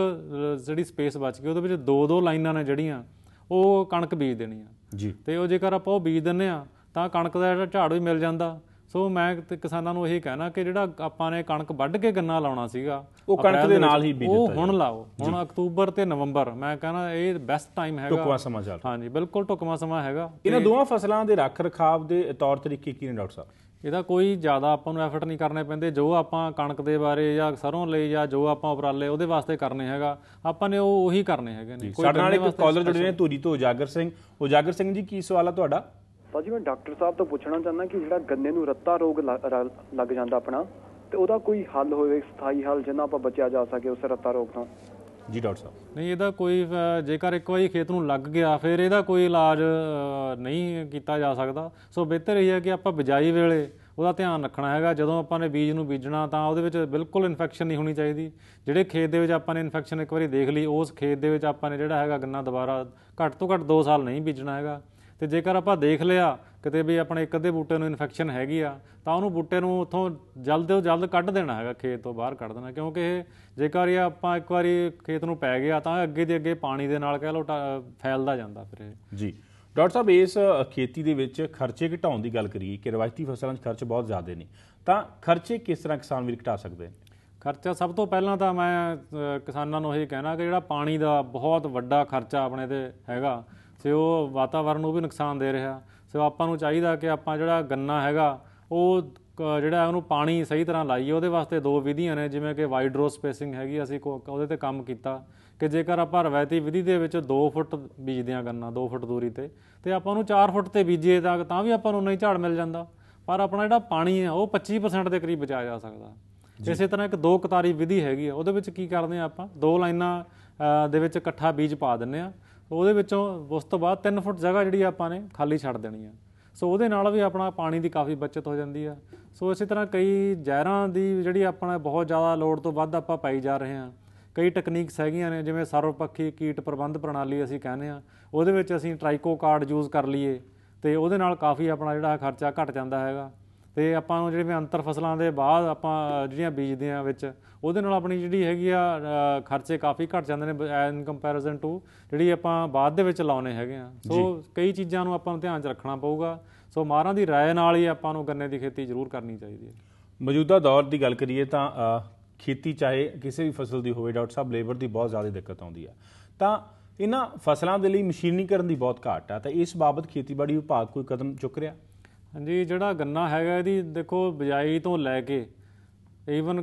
ਜਿਹੜੀ ਸਪੇਸ ਬਚ ਗਈ ਉਹਦੇ ਵਿੱਚ ਦੋ ਦੋ ਲਾਈਨਾਂ ਨੇ ਜਿਹੜੀਆਂ ਉਹ ਕਣਕ ਬੀਜ ਦੇਣੀਆਂ। ਜੀ। ਤੇ ਉਹ ਜੇਕਰ ਆਪਾਂ ਉਹ ਬੀਜ ਦਿੰਨੇ ਆ ਤਾਂ ਕਣਕ ਦਾ ਜਿਹੜਾ ਝਾੜ ਵੀ ਮਿਲ ਜਾਂਦਾ। ਸੋ ਮੈਂ ਤੇ ਕਿਸਾਨਾਂ ਨੂੰ ਇਹੀ ਕਹਿਣਾ ਕਿ ਜਿਹੜਾ ਆਪਾਂ ਨੇ ਕਣਕ ਵੱਢ ਕੇ ਗੰਨਾ ਲਾਉਣਾ ਸੀਗਾ ਉਹ ਕਣਕ ਦੇ ਨਾਲ ਹੀ ਬੀਜ ਉਹ ਹੁਣ ਲਾਓ ਹੁਣ ਅਕਤੂਬਰ ਤੇ ਨਵੰਬਰ ਮੈਂ ਕਹਿੰਦਾ ਇਹ ਬੈਸਟ ਟਾਈਮ ਹੈਗਾ। ਟੁਕਵਾ ਸਮਾਂ ਚੱਲ ਹਾਂਜੀ ਬਿਲਕੁਲ ਢੁਕਵਾਂ ਸਮਾਂ ਹੈਗਾ। ਇਹਨਾਂ ਦੋਵਾਂ ਫਸਲਾਂ ਦੇ ਰੱਖ ਰਖਾਵ ਦੇ ਤੌਰ ਤਰੀਕੇ ਕੀ ਨੇ ਡਾਕਟਰ ਸਾਹਿਬ? ਇਹਦਾ ਕੋਈ ਜ਼ਿਆਦਾ ਆਪਾਂ ਨੂੰ ਐਫਰਟ ਨਹੀਂ ਕਰਨੇ ਪੈਂਦੇ ਜੋ ਆਪਾਂ ਕਣਕ ਦੇ ਬਾਰੇ ਜਾਂ ਸਰੋਂ ਲਈ ਜਾਂ ਜੋ ਆਪਾਂ ਉਪਰਾਲੇ ਉਹਦੇ ਵਾਸਤੇ ਕਰਨੇ ਹੈਗਾ। ਆਪਾਂ ਨੇ ਉਹ ਉਹੀ ਕਰਨੇ ਹੈਗੇ ਨੇ। ਕੋਈ ਸਾਡੇ ਨਾਲ ਇੱਕ ਕਾਲਰ ਜੁੜੇ ਨੇ ਧੂਰੀ ਤੋਂ ਉਜਾਗਰ ਸਿੰਘ। ਉਜਾਗਰ ਸਿੰਘ ਜੀ ਕੀ ਸਵਾਲ ਆ ਤੁਹਾਡਾ? ਭਾਜੀ ਮੈਂ ਡਾਕਟਰ ਸਾਹਿਬ ਤੋਂ ਪੁੱਛਣਾ ਚਾਹੁੰਦਾ ਕਿ ਜਿਹੜਾ ਗੰਨੇ ਨੂੰ ਰੱਤਾ ਰੋਗ ਲੱਗ ਜਾਂਦਾ ਆਪਣਾ ਤੇ ਉਹਦਾ ਕੋਈ ਹੱਲ ਹੋਵੇ ਸਥਾਈ ਹੱਲ ਜਿਹਨਾਂ ਆਪਾਂ ਬਚਿਆ ਜਾ ਸਕੇ ਉਸ ਰੱਤਾ ਰੋਗ ਤੋਂ? ਜੀ ਡਾਕਟਰ ਸਾਹਿਬ। ਨਹੀਂ ਇਹਦਾ ਕੋਈ ਜੇਕਰ ਇੱਕ ਵਾਰੀ ਖੇਤ ਨੂੰ ਲੱਗ ਗਿਆ ਫਿਰ ਇਹਦਾ ਕੋਈ ਇਲਾਜ ਨਹੀਂ ਕੀਤਾ ਜਾ ਸਕਦਾ। ਸੋ ਬਿਹਤਰ ਇਹ ਹੈ ਕਿ ਆਪਾਂ ਬਿਜਾਈ ਵੇਲੇ ਉਹਦਾ ਧਿਆਨ ਰੱਖਣਾ ਹੈਗਾ। ਜਦੋਂ ਆਪਾਂ ਨੇ ਬੀਜ ਨੂੰ ਬੀਜਣਾ ਤਾਂ ਉਹਦੇ ਵਿੱਚ ਬਿਲਕੁਲ ਇਨਫੈਕਸ਼ਨ ਨਹੀਂ ਹੋਣੀ ਚਾਹੀਦੀ। ਜਿਹੜੇ ਖੇਤ ਦੇ ਵਿੱਚ ਆਪਾਂ ਨੇ ਇਨਫੈਕਸ਼ਨ ਇੱਕ ਵਾਰੀ ਦੇਖ ਲਈ ਉਸ ਖੇਤ ਦੇ ਵਿੱਚ ਆਪਾਂ ਨੇ ਜਿਹੜਾ ਹੈਗਾ ਗੰਨਾ ਦੁਬਾਰਾ ਘੱਟ ਤੋਂ ਘੱਟ 2 ਸਾਲ ਨਹੀਂ ਬੀਜਣਾ ਹੈਗਾ। ਤੇ ਜੇਕਰ ਆਪਾਂ ਦੇਖ ਲਿਆ ਕਿਤੇ ਵੀ ਆਪਣੇ ਇੱਕ ਅੱਧੇ ਬੂਟੇ ਨੂੰ ਇਨਫੈਕਸ਼ਨ ਹੈਗੀ ਆ ਤਾਂ ਉਹਨੂੰ ਬੂਟੇ ਨੂੰ ਉੱਥੋਂ ਜਲਦ ਤੋਂ ਜਲਦ ਕੱਢ ਦੇਣਾ ਹੈਗਾ ਖੇਤ ਤੋਂ ਬਾਹਰ ਕੱਢ ਦੇਣਾ ਕਿਉਂਕਿ ਇਹ ਜੇਕਰ ਇਹ ਆਪਾਂ ਇੱਕ ਵਾਰੀ ਖੇਤ ਨੂੰ ਪੈ ਗਿਆ ਤਾਂ ਅੱਗੇ ਦੇ ਅੱਗੇ ਪਾਣੀ ਦੇ ਨਾਲ ਕਹਿ ਲਓ ਫੈਲਦਾ ਜਾਂਦਾ ਫਿਰ ਇਹ। ਜੀ। ਡਾਕਟਰ ਸਾਹਿਬ ਇਸ ਖੇਤੀ ਦੇ ਵਿੱਚ ਖਰਚੇ ਘਟਾਉਣ ਦੀ ਗੱਲ ਕਰੀਏ ਕਿ ਰਵਾਇਤੀ ਫਸਲਾਂ 'ਚ ਖਰਚ ਬਹੁਤ ਜ਼ਿਆਦਾ ਨੇ ਤਾਂ ਖਰਚੇ ਕਿਸ ਤਰ੍ਹਾਂ ਕਿਸਾਨ ਵੀਰ ਘਟਾ ਸਕਦੇ ਨੇ? ਖਰਚਾ ਸਭ ਤੋਂ ਪਹਿਲਾਂ ਤਾਂ ਮੈਂ ਕਿਸਾਨਾਂ ਨੂੰ ਇਹ ਕਹਿਣਾ ਕਿ ਜਿਹੜਾ ਪਾਣੀ ਦਾ ਬਹੁਤ ਵੱਡਾ ਖਰਚਾ ਆਪਣੇ ਤੇ ਹੈਗਾ ਤੇ ਉਹ ਵਾਤਾਵਰਣ ਨੂੰ ਵੀ ਨੁਕਸਾਨ ਦੇ ਰਿਹਾ। ਸੋ ਆਪਾਂ ਨੂੰ ਚਾਹੀਦਾ ਕਿ ਆਪਾਂ ਜਿਹੜਾ ਗੰਨਾ ਹੈਗਾ ਉਹ ਜਿਹੜਾ ਉਹਨੂੰ ਪਾਣੀ ਸਹੀ ਤਰ੍ਹਾਂ ਲਾਈਏ ਉਹਦੇ ਵਾਸਤੇ ਦੋ ਵਿਧੀਆਂ ਨੇ ਜਿਵੇਂ ਕਿ ਵਾਈਡ ਰੋ ਸਪੇਸਿੰਗ ਹੈਗੀ ਅਸੀਂ ਉਹਦੇ ਤੇ ਕੰਮ ਕੀਤਾ ਕਿ ਜੇਕਰ ਆਪਾਂ ਰਵਾਇਤੀ ਵਿਧੀ ਦੇ ਵਿੱਚ 2 ਫੁੱਟ ਬੀਜਦੇ ਹਾਂ ਗੰਨਾ 2 ਫੁੱਟ ਦੂਰੀ ਤੇ ਤੇ ਆਪਾਂ ਉਹਨੂੰ 4 ਫੁੱਟ ਤੇ ਬੀਜੀਏ ਤਾਂ ਤਾਂ ਵੀ ਆਪਾਂ ਨੂੰ ਨਹੀਂ ਝਾੜ ਮਿਲ ਜਾਂਦਾ। ਪਰ ਆਪਣਾ ਜਿਹੜਾ ਪਾਣੀ ਹੈ ਉਹ 25% ਦੇ ਕਰੀਬ ਬਚਾਇਆ ਜਾ ਸਕਦਾ। ਇਸੇ ਤਰ੍ਹਾਂ ਇੱਕ ਦੋ ਕਤਾਰੀ ਵਿਧੀ ਹੈਗੀ ਆ ਉਹਦੇ ਵਿੱਚ ਕੀ ਕਰਦੇ ਆ ਆਪਾਂ ਦੋ ਲਾਈਨਾਂ ਦੇ ਵਿੱਚ ਇਕੱਠਾ ਬੀਜ ਪਾ ਦਿੰਨੇ ਆ ਉਹਦੇ ਵਿੱਚੋਂ ਉਸ ਤੋਂ ਬਾਅਦ 3 ਫੁੱਟ ਜਗ੍ਹਾ ਜਿਹੜੀ ਆਪਾਂ ਨੇ ਖਾਲੀ ਛੱਡ ਦੇਣੀ ਆ। ਸੋ ਉਹਦੇ ਨਾਲ ਵੀ ਆਪਣਾ ਪਾਣੀ ਦੀ ਕਾਫੀ ਬਚਤ ਹੋ ਜਾਂਦੀ ਆ। ਸੋ ਇਸੇ ਤਰ੍ਹਾਂ ਕਈ ਜ਼ਹਿਰਾਂ ਦੀ ਜਿਹੜੀ ਆਪਣਾ ਬਹੁਤ ਜ਼ਿਆਦਾ ਲੋੜ ਤੋਂ ਵੱਧ ਆਪਾਂ ਪਾਈ ਜਾ ਰਹੇ ਹਾਂ ਕਈ ਟੈਕਨੀਕਸ ਹੈਗੀਆਂ ਨੇ, ਜਿਵੇਂ ਸਰਵਪੱਖੀ ਕੀਟ ਪ੍ਰਬੰਧ ਪ੍ਰਣਾਲੀ ਅਸੀਂ ਕਹਿੰਦੇ ਆ। ਉਹਦੇ ਵਿੱਚ ਅਸੀਂ ਟ੍ਰਾਈਕੋ ਕਾਰਡ ਯੂਜ਼ ਕਰ ਲਈਏ ਤੇ ਉਹਦੇ ਨਾਲ ਕਾਫੀ ਆਪਣਾ ਜਿਹੜਾ ਖਰਚਾ ਘਟ ਜਾਂਦਾ ਹੈਗਾ। ਤੇ ਆਪਾਂ ਨੂੰ ਜਿਵੇਂ ਅੰਤਰ ਫਸਲਾਂ ਦੇ ਬਾਅਦ ਆਪਾਂ ਜਿਹੜੀਆਂ ਬੀਜਦੇ ਆ ਵਿੱਚ ਉਹਦੇ ਨਾਲ ਆਪਣੀ ਜਿਹੜੀ ਹੈਗੀ ਆ ਖਰਚੇ ਕਾਫੀ ਘਟ ਜਾਂਦੇ ਨੇ ਇਨ ਕੰਪੈਰੀਜ਼ਨ ਟੂ ਜਿਹੜੀ ਆਪਾਂ ਬਾਅਦ ਦੇ ਵਿੱਚ ਲਾਉਨੇ ਹੈਗੇ ਆ। ਸੋ ਕਈ ਚੀਜ਼ਾਂ ਨੂੰ ਆਪਾਂ ਨੂੰ ਧਿਆਨ 'ਚ ਰੱਖਣਾ ਪਊਗਾ। ਸੋ ਮਾਰਾਂ ਦੀ ਰਾਏ ਨਾਲ ਹੀ ਆਪਾਂ ਨੂੰ ਗੰਨੇ ਦੀ ਖੇਤੀ ਜ਼ਰੂਰ ਕਰਨੀ ਚਾਹੀਦੀ ਹੈ। ਮੌਜੂਦਾ ਦੌਰ ਦੀ ਗੱਲ ਕਰੀਏ ਤਾਂ ਖੇਤੀ ਚਾਹੇ ਕਿਸੇ ਵੀ ਫਸਲ ਦੀ ਹੋਵੇ ਡਾਕਟਰ ਸਾਹਿਬ ਲੇਬਰ ਦੀ ਬਹੁਤ ਜ਼ਿਆਦਾ ਦਿੱਕਤ ਆਉਂਦੀ ਆ ਤਾਂ ਇਹਨਾਂ ਫਸਲਾਂ ਦੇ ਲਈ ਮਸ਼ੀਨੀਕਰਨ ਦੀ ਬਹੁਤ ਘਾਟ ਆ ਤਾਂ ਇਸ ਬਾਬਤ ਖੇਤੀਬਾੜੀ ਵਿਭਾਗ ਕੋਈ ਕਦਮ ਚੁੱਕ ਰਿਹਾ? ਹਾਂਜੀ ਜਿਹੜਾ ਗੰਨਾ ਹੈਗਾ ਇਹਦੀ ਦੇਖੋ ਬਿਜਾਈ ਤੋਂ ਲੈ ਕੇ ਈਵਨ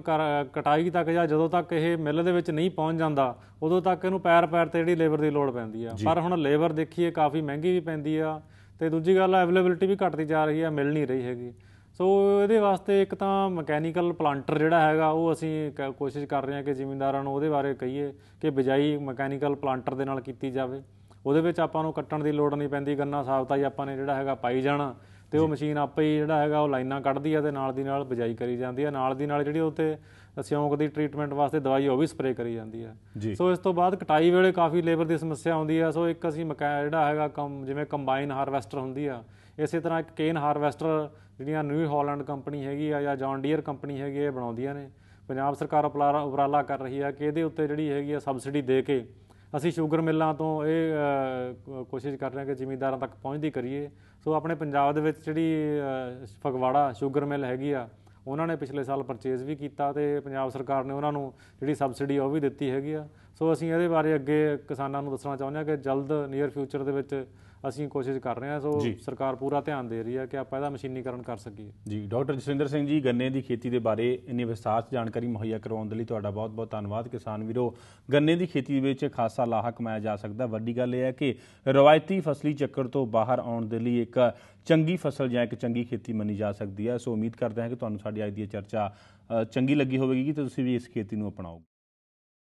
ਕਟਾਈ ਤੱਕ ਜਾਂ ਜਦੋਂ ਤੱਕ ਇਹ ਮਿੱਲ ਦੇ ਵਿੱਚ ਨਹੀਂ ਪਹੁੰਚ ਜਾਂਦਾ ਉਦੋਂ ਤੱਕ ਇਹਨੂੰ ਪੈਰ ਪੈਰ ਤੇ ਜਿਹੜੀ ਲੇਬਰ ਦੀ ਲੋੜ ਪੈਂਦੀ ਆ। ਪਰ ਹੁਣ ਲੇਬਰ ਦੇਖੀਏ ਕਾਫੀ ਮਹਿੰਗੀ ਵੀ ਪੈਂਦੀ ਆ ਤੇ ਦੂਜੀ ਗੱਲ ਅਵੇਲੇਬਿਲਟੀ ਵੀ ਘਟਦੀ ਜਾ ਰਹੀ ਆ ਮਿਲ ਨਹੀਂ ਰਹੀ ਹੈਗੀ। ਸੋ ਇਹਦੇ ਵਾਸਤੇ ਇੱਕ ਤਾਂ ਮਕੈਨੀਕਲ ਪਲਾਂਟਰ ਜਿਹੜਾ ਹੈਗਾ ਉਹ ਅਸੀਂ ਕੋਸ਼ਿਸ਼ ਕਰ ਰਹੇ ਹਾਂ ਕਿ ਜ਼ਿਮੀਂਦਾਰਾਂ ਨੂੰ ਉਹਦੇ ਬਾਰੇ ਕਹੀਏ ਕਿ ਬਿਜਾਈ ਮਕੈਨੀਕਲ ਪਲਾਂਟਰ ਦੇ ਨਾਲ ਕੀਤੀ ਜਾਵੇ। ਉਹਦੇ ਵਿੱਚ ਆਪਾਂ ਨੂੰ ਕੱਟਣ ਦੀ ਲੋੜ ਨਹੀਂ ਪੈਂਦੀ ਗੰਨਾ ਸਾਬਤਾ ਹੀ ਆਪਾਂ ਨੇ ਜਿਹੜਾ ਹੈਗਾ ਪਾਈ ਜਾਣਾ। ਤੇ ਉਹ ਮਸ਼ੀਨ ਆਪੇ ਹੀ ਜਿਹੜਾ ਹੈਗਾ ਉਹ ਲਾਈਨਾਂ ਕੱਢਦੀ ਆ ਤੇ ਨਾਲ ਦੀ ਨਾਲ ਬਿਜਾਈ ਕਰੀ ਜਾਂਦੀ ਆ। ਨਾਲ ਦੀ ਨਾਲ ਜਿਹੜੀ ਉੱਤੇ ਸਿਉਂਕ ਦੀ ਟ੍ਰੀਟਮੈਂਟ ਵਾਸਤੇ ਦਵਾਈ ਉਹ ਵੀ ਸਪਰੇਅ ਕਰੀ ਜਾਂਦੀ ਆ। ਸੋ ਇਸ ਤੋਂ ਬਾਅਦ ਕਟਾਈ ਵੇਲੇ ਕਾਫੀ ਲੇਬਰ ਦੀ ਸਮੱਸਿਆ ਆਉਂਦੀ ਆ। ਸੋ ਇੱਕ ਅਸੀਂ ਮਕਾ ਜਿਹੜਾ ਹੈਗਾ ਕੰਮ ਜਿਵੇਂ ਕੰਬਾਈਨ ਹਾਰਵੈਸਟਰ ਹੁੰਦੀ ਆ ਇਸੇ ਤਰ੍ਹਾਂ ਇੱਕ ਕੇਨ ਹਾਰਵੈਸਟਰ ਜਿਹੜੀਆਂ ਨਿਊ ਹਾਲੈਂਡ ਕੰਪਨੀ ਹੈਗੀ ਆ ਜਾਂ ਜੌਨ ਡੀਅਰ ਕੰਪਨੀ ਹੈਗੀ ਇਹ ਬਣਾਉਂਦੀਆਂ ਨੇ। ਪੰਜਾਬ ਸਰਕਾਰ ਉਪਰਾਲਾ ਕਰ ਰਹੀ ਆ ਕਿ ਇਹਦੇ ਉੱਤੇ ਜਿਹੜੀ ਹੈਗੀ ਆ ਸਬਸਿਡੀ ਦੇ ਕੇ ਅਸੀਂ ਸ਼ੂਗਰ ਮਿੱਲਾਂ ਤੋਂ ਇਹ ਕੋਸ਼ਿਸ਼ ਕਰ ਰਹੇ ਹਾਂ ਕਿ ਜ਼ਿਮੀਂਦਾਰਾਂ ਤੱਕ ਪਹੁੰਚਦੀ ਕਰੀਏ। ਸੋ ਆਪਣੇ ਪੰਜਾਬ ਦੇ ਵਿੱਚ ਜਿਹੜੀ ਫਗਵਾੜਾ ਸ਼ੂਗਰ ਮਿੱਲ ਹੈਗੀ ਆ, ਉਹਨਾਂ ਨੇ ਪਿਛਲੇ ਸਾਲ ਪਰਚੇਜ਼ ਵੀ ਕੀਤਾ ਤੇ ਪੰਜਾਬ ਸਰਕਾਰ ਨੇ ਉਹਨਾਂ ਨੂੰ ਜਿਹੜੀ ਸਬਸਿਡੀ ਉਹ ਵੀ ਦਿੱਤੀ ਹੈਗੀ ਆ। ਸੋ ਅਸੀਂ ਇਹਦੇ ਬਾਰੇ ਅੱਗੇ ਕਿਸਾਨਾਂ ਨੂੰ ਦੱਸਣਾ ਚਾਹੁੰਦੇ ਹਾਂ ਕਿ ਜਲਦ ਨੀਅਰ ਫਿਊਚਰ ਦੇ ਵਿੱਚ ਅਸੀਂ ਕੋਸ਼ਿਸ਼ ਕਰ ਰਹੇ ਹਾਂ। ਸੋ ਸਰਕਾਰ ਪੂਰਾ ਧਿਆਨ ਦੇ ਰਹੀ ਹੈ ਕਿ ਆਪਾਂ ਇਹਦਾ ਮਸ਼ੀਨੀਕਰਨ ਕਰ ਸਕੀਏ। ਜੀ ਡਾਕਟਰ ਜਸਵਿੰਦਰ ਸਿੰਘ ਜੀ ਗੰਨੇ ਦੀ ਖੇਤੀ ਦੇ ਬਾਰੇ ਇੰਨੀ ਵਿਸਥਾਰ 'ਚ ਜਾਣਕਾਰੀ ਮੁਹੱਈਆ ਕਰਵਾਉਣ ਦੇ ਲਈ ਤੁਹਾਡਾ ਬਹੁਤ-ਬਹੁਤ ਧੰਨਵਾਦ। ਕਿਸਾਨ ਵੀਰੋ ਗੰਨੇ ਦੀ ਖੇਤੀ ਵਿੱਚ ਖਾਸਾ ਲਾਹਾ ਕਮਾਇਆ ਜਾ ਸਕਦਾ ਵੱਡੀ ਗੱਲ ਇਹ ਹੈ ਕਿ ਰਵਾਇਤੀ ਫਸਲੀ ਚੱਕਰ ਤੋਂ ਬਾਹਰ ਆਉਣ ਦੇ ਲਈ ਇੱਕ ਚੰਗੀ ਫਸਲ ਜਾਂ ਇੱਕ ਚੰਗੀ ਖੇਤੀ ਮੰਨੀ ਜਾ ਸਕਦੀ ਹੈ। ਸੋ ਉਮੀਦ ਕਰਦੇ ਹਾਂ ਕਿ ਤੁਹਾਨੂੰ ਸਾਡੀ ਅੱਜ ਦੀ ਇਹ ਚਰਚਾ ਚੰਗੀ ਲੱਗੀ ਹੋਵੇਗੀ ਕਿ ਤੁਸੀਂ ਵੀ ਇਸ ਖੇਤੀ ਨੂੰ ਅਪਣਾਓਗੇ।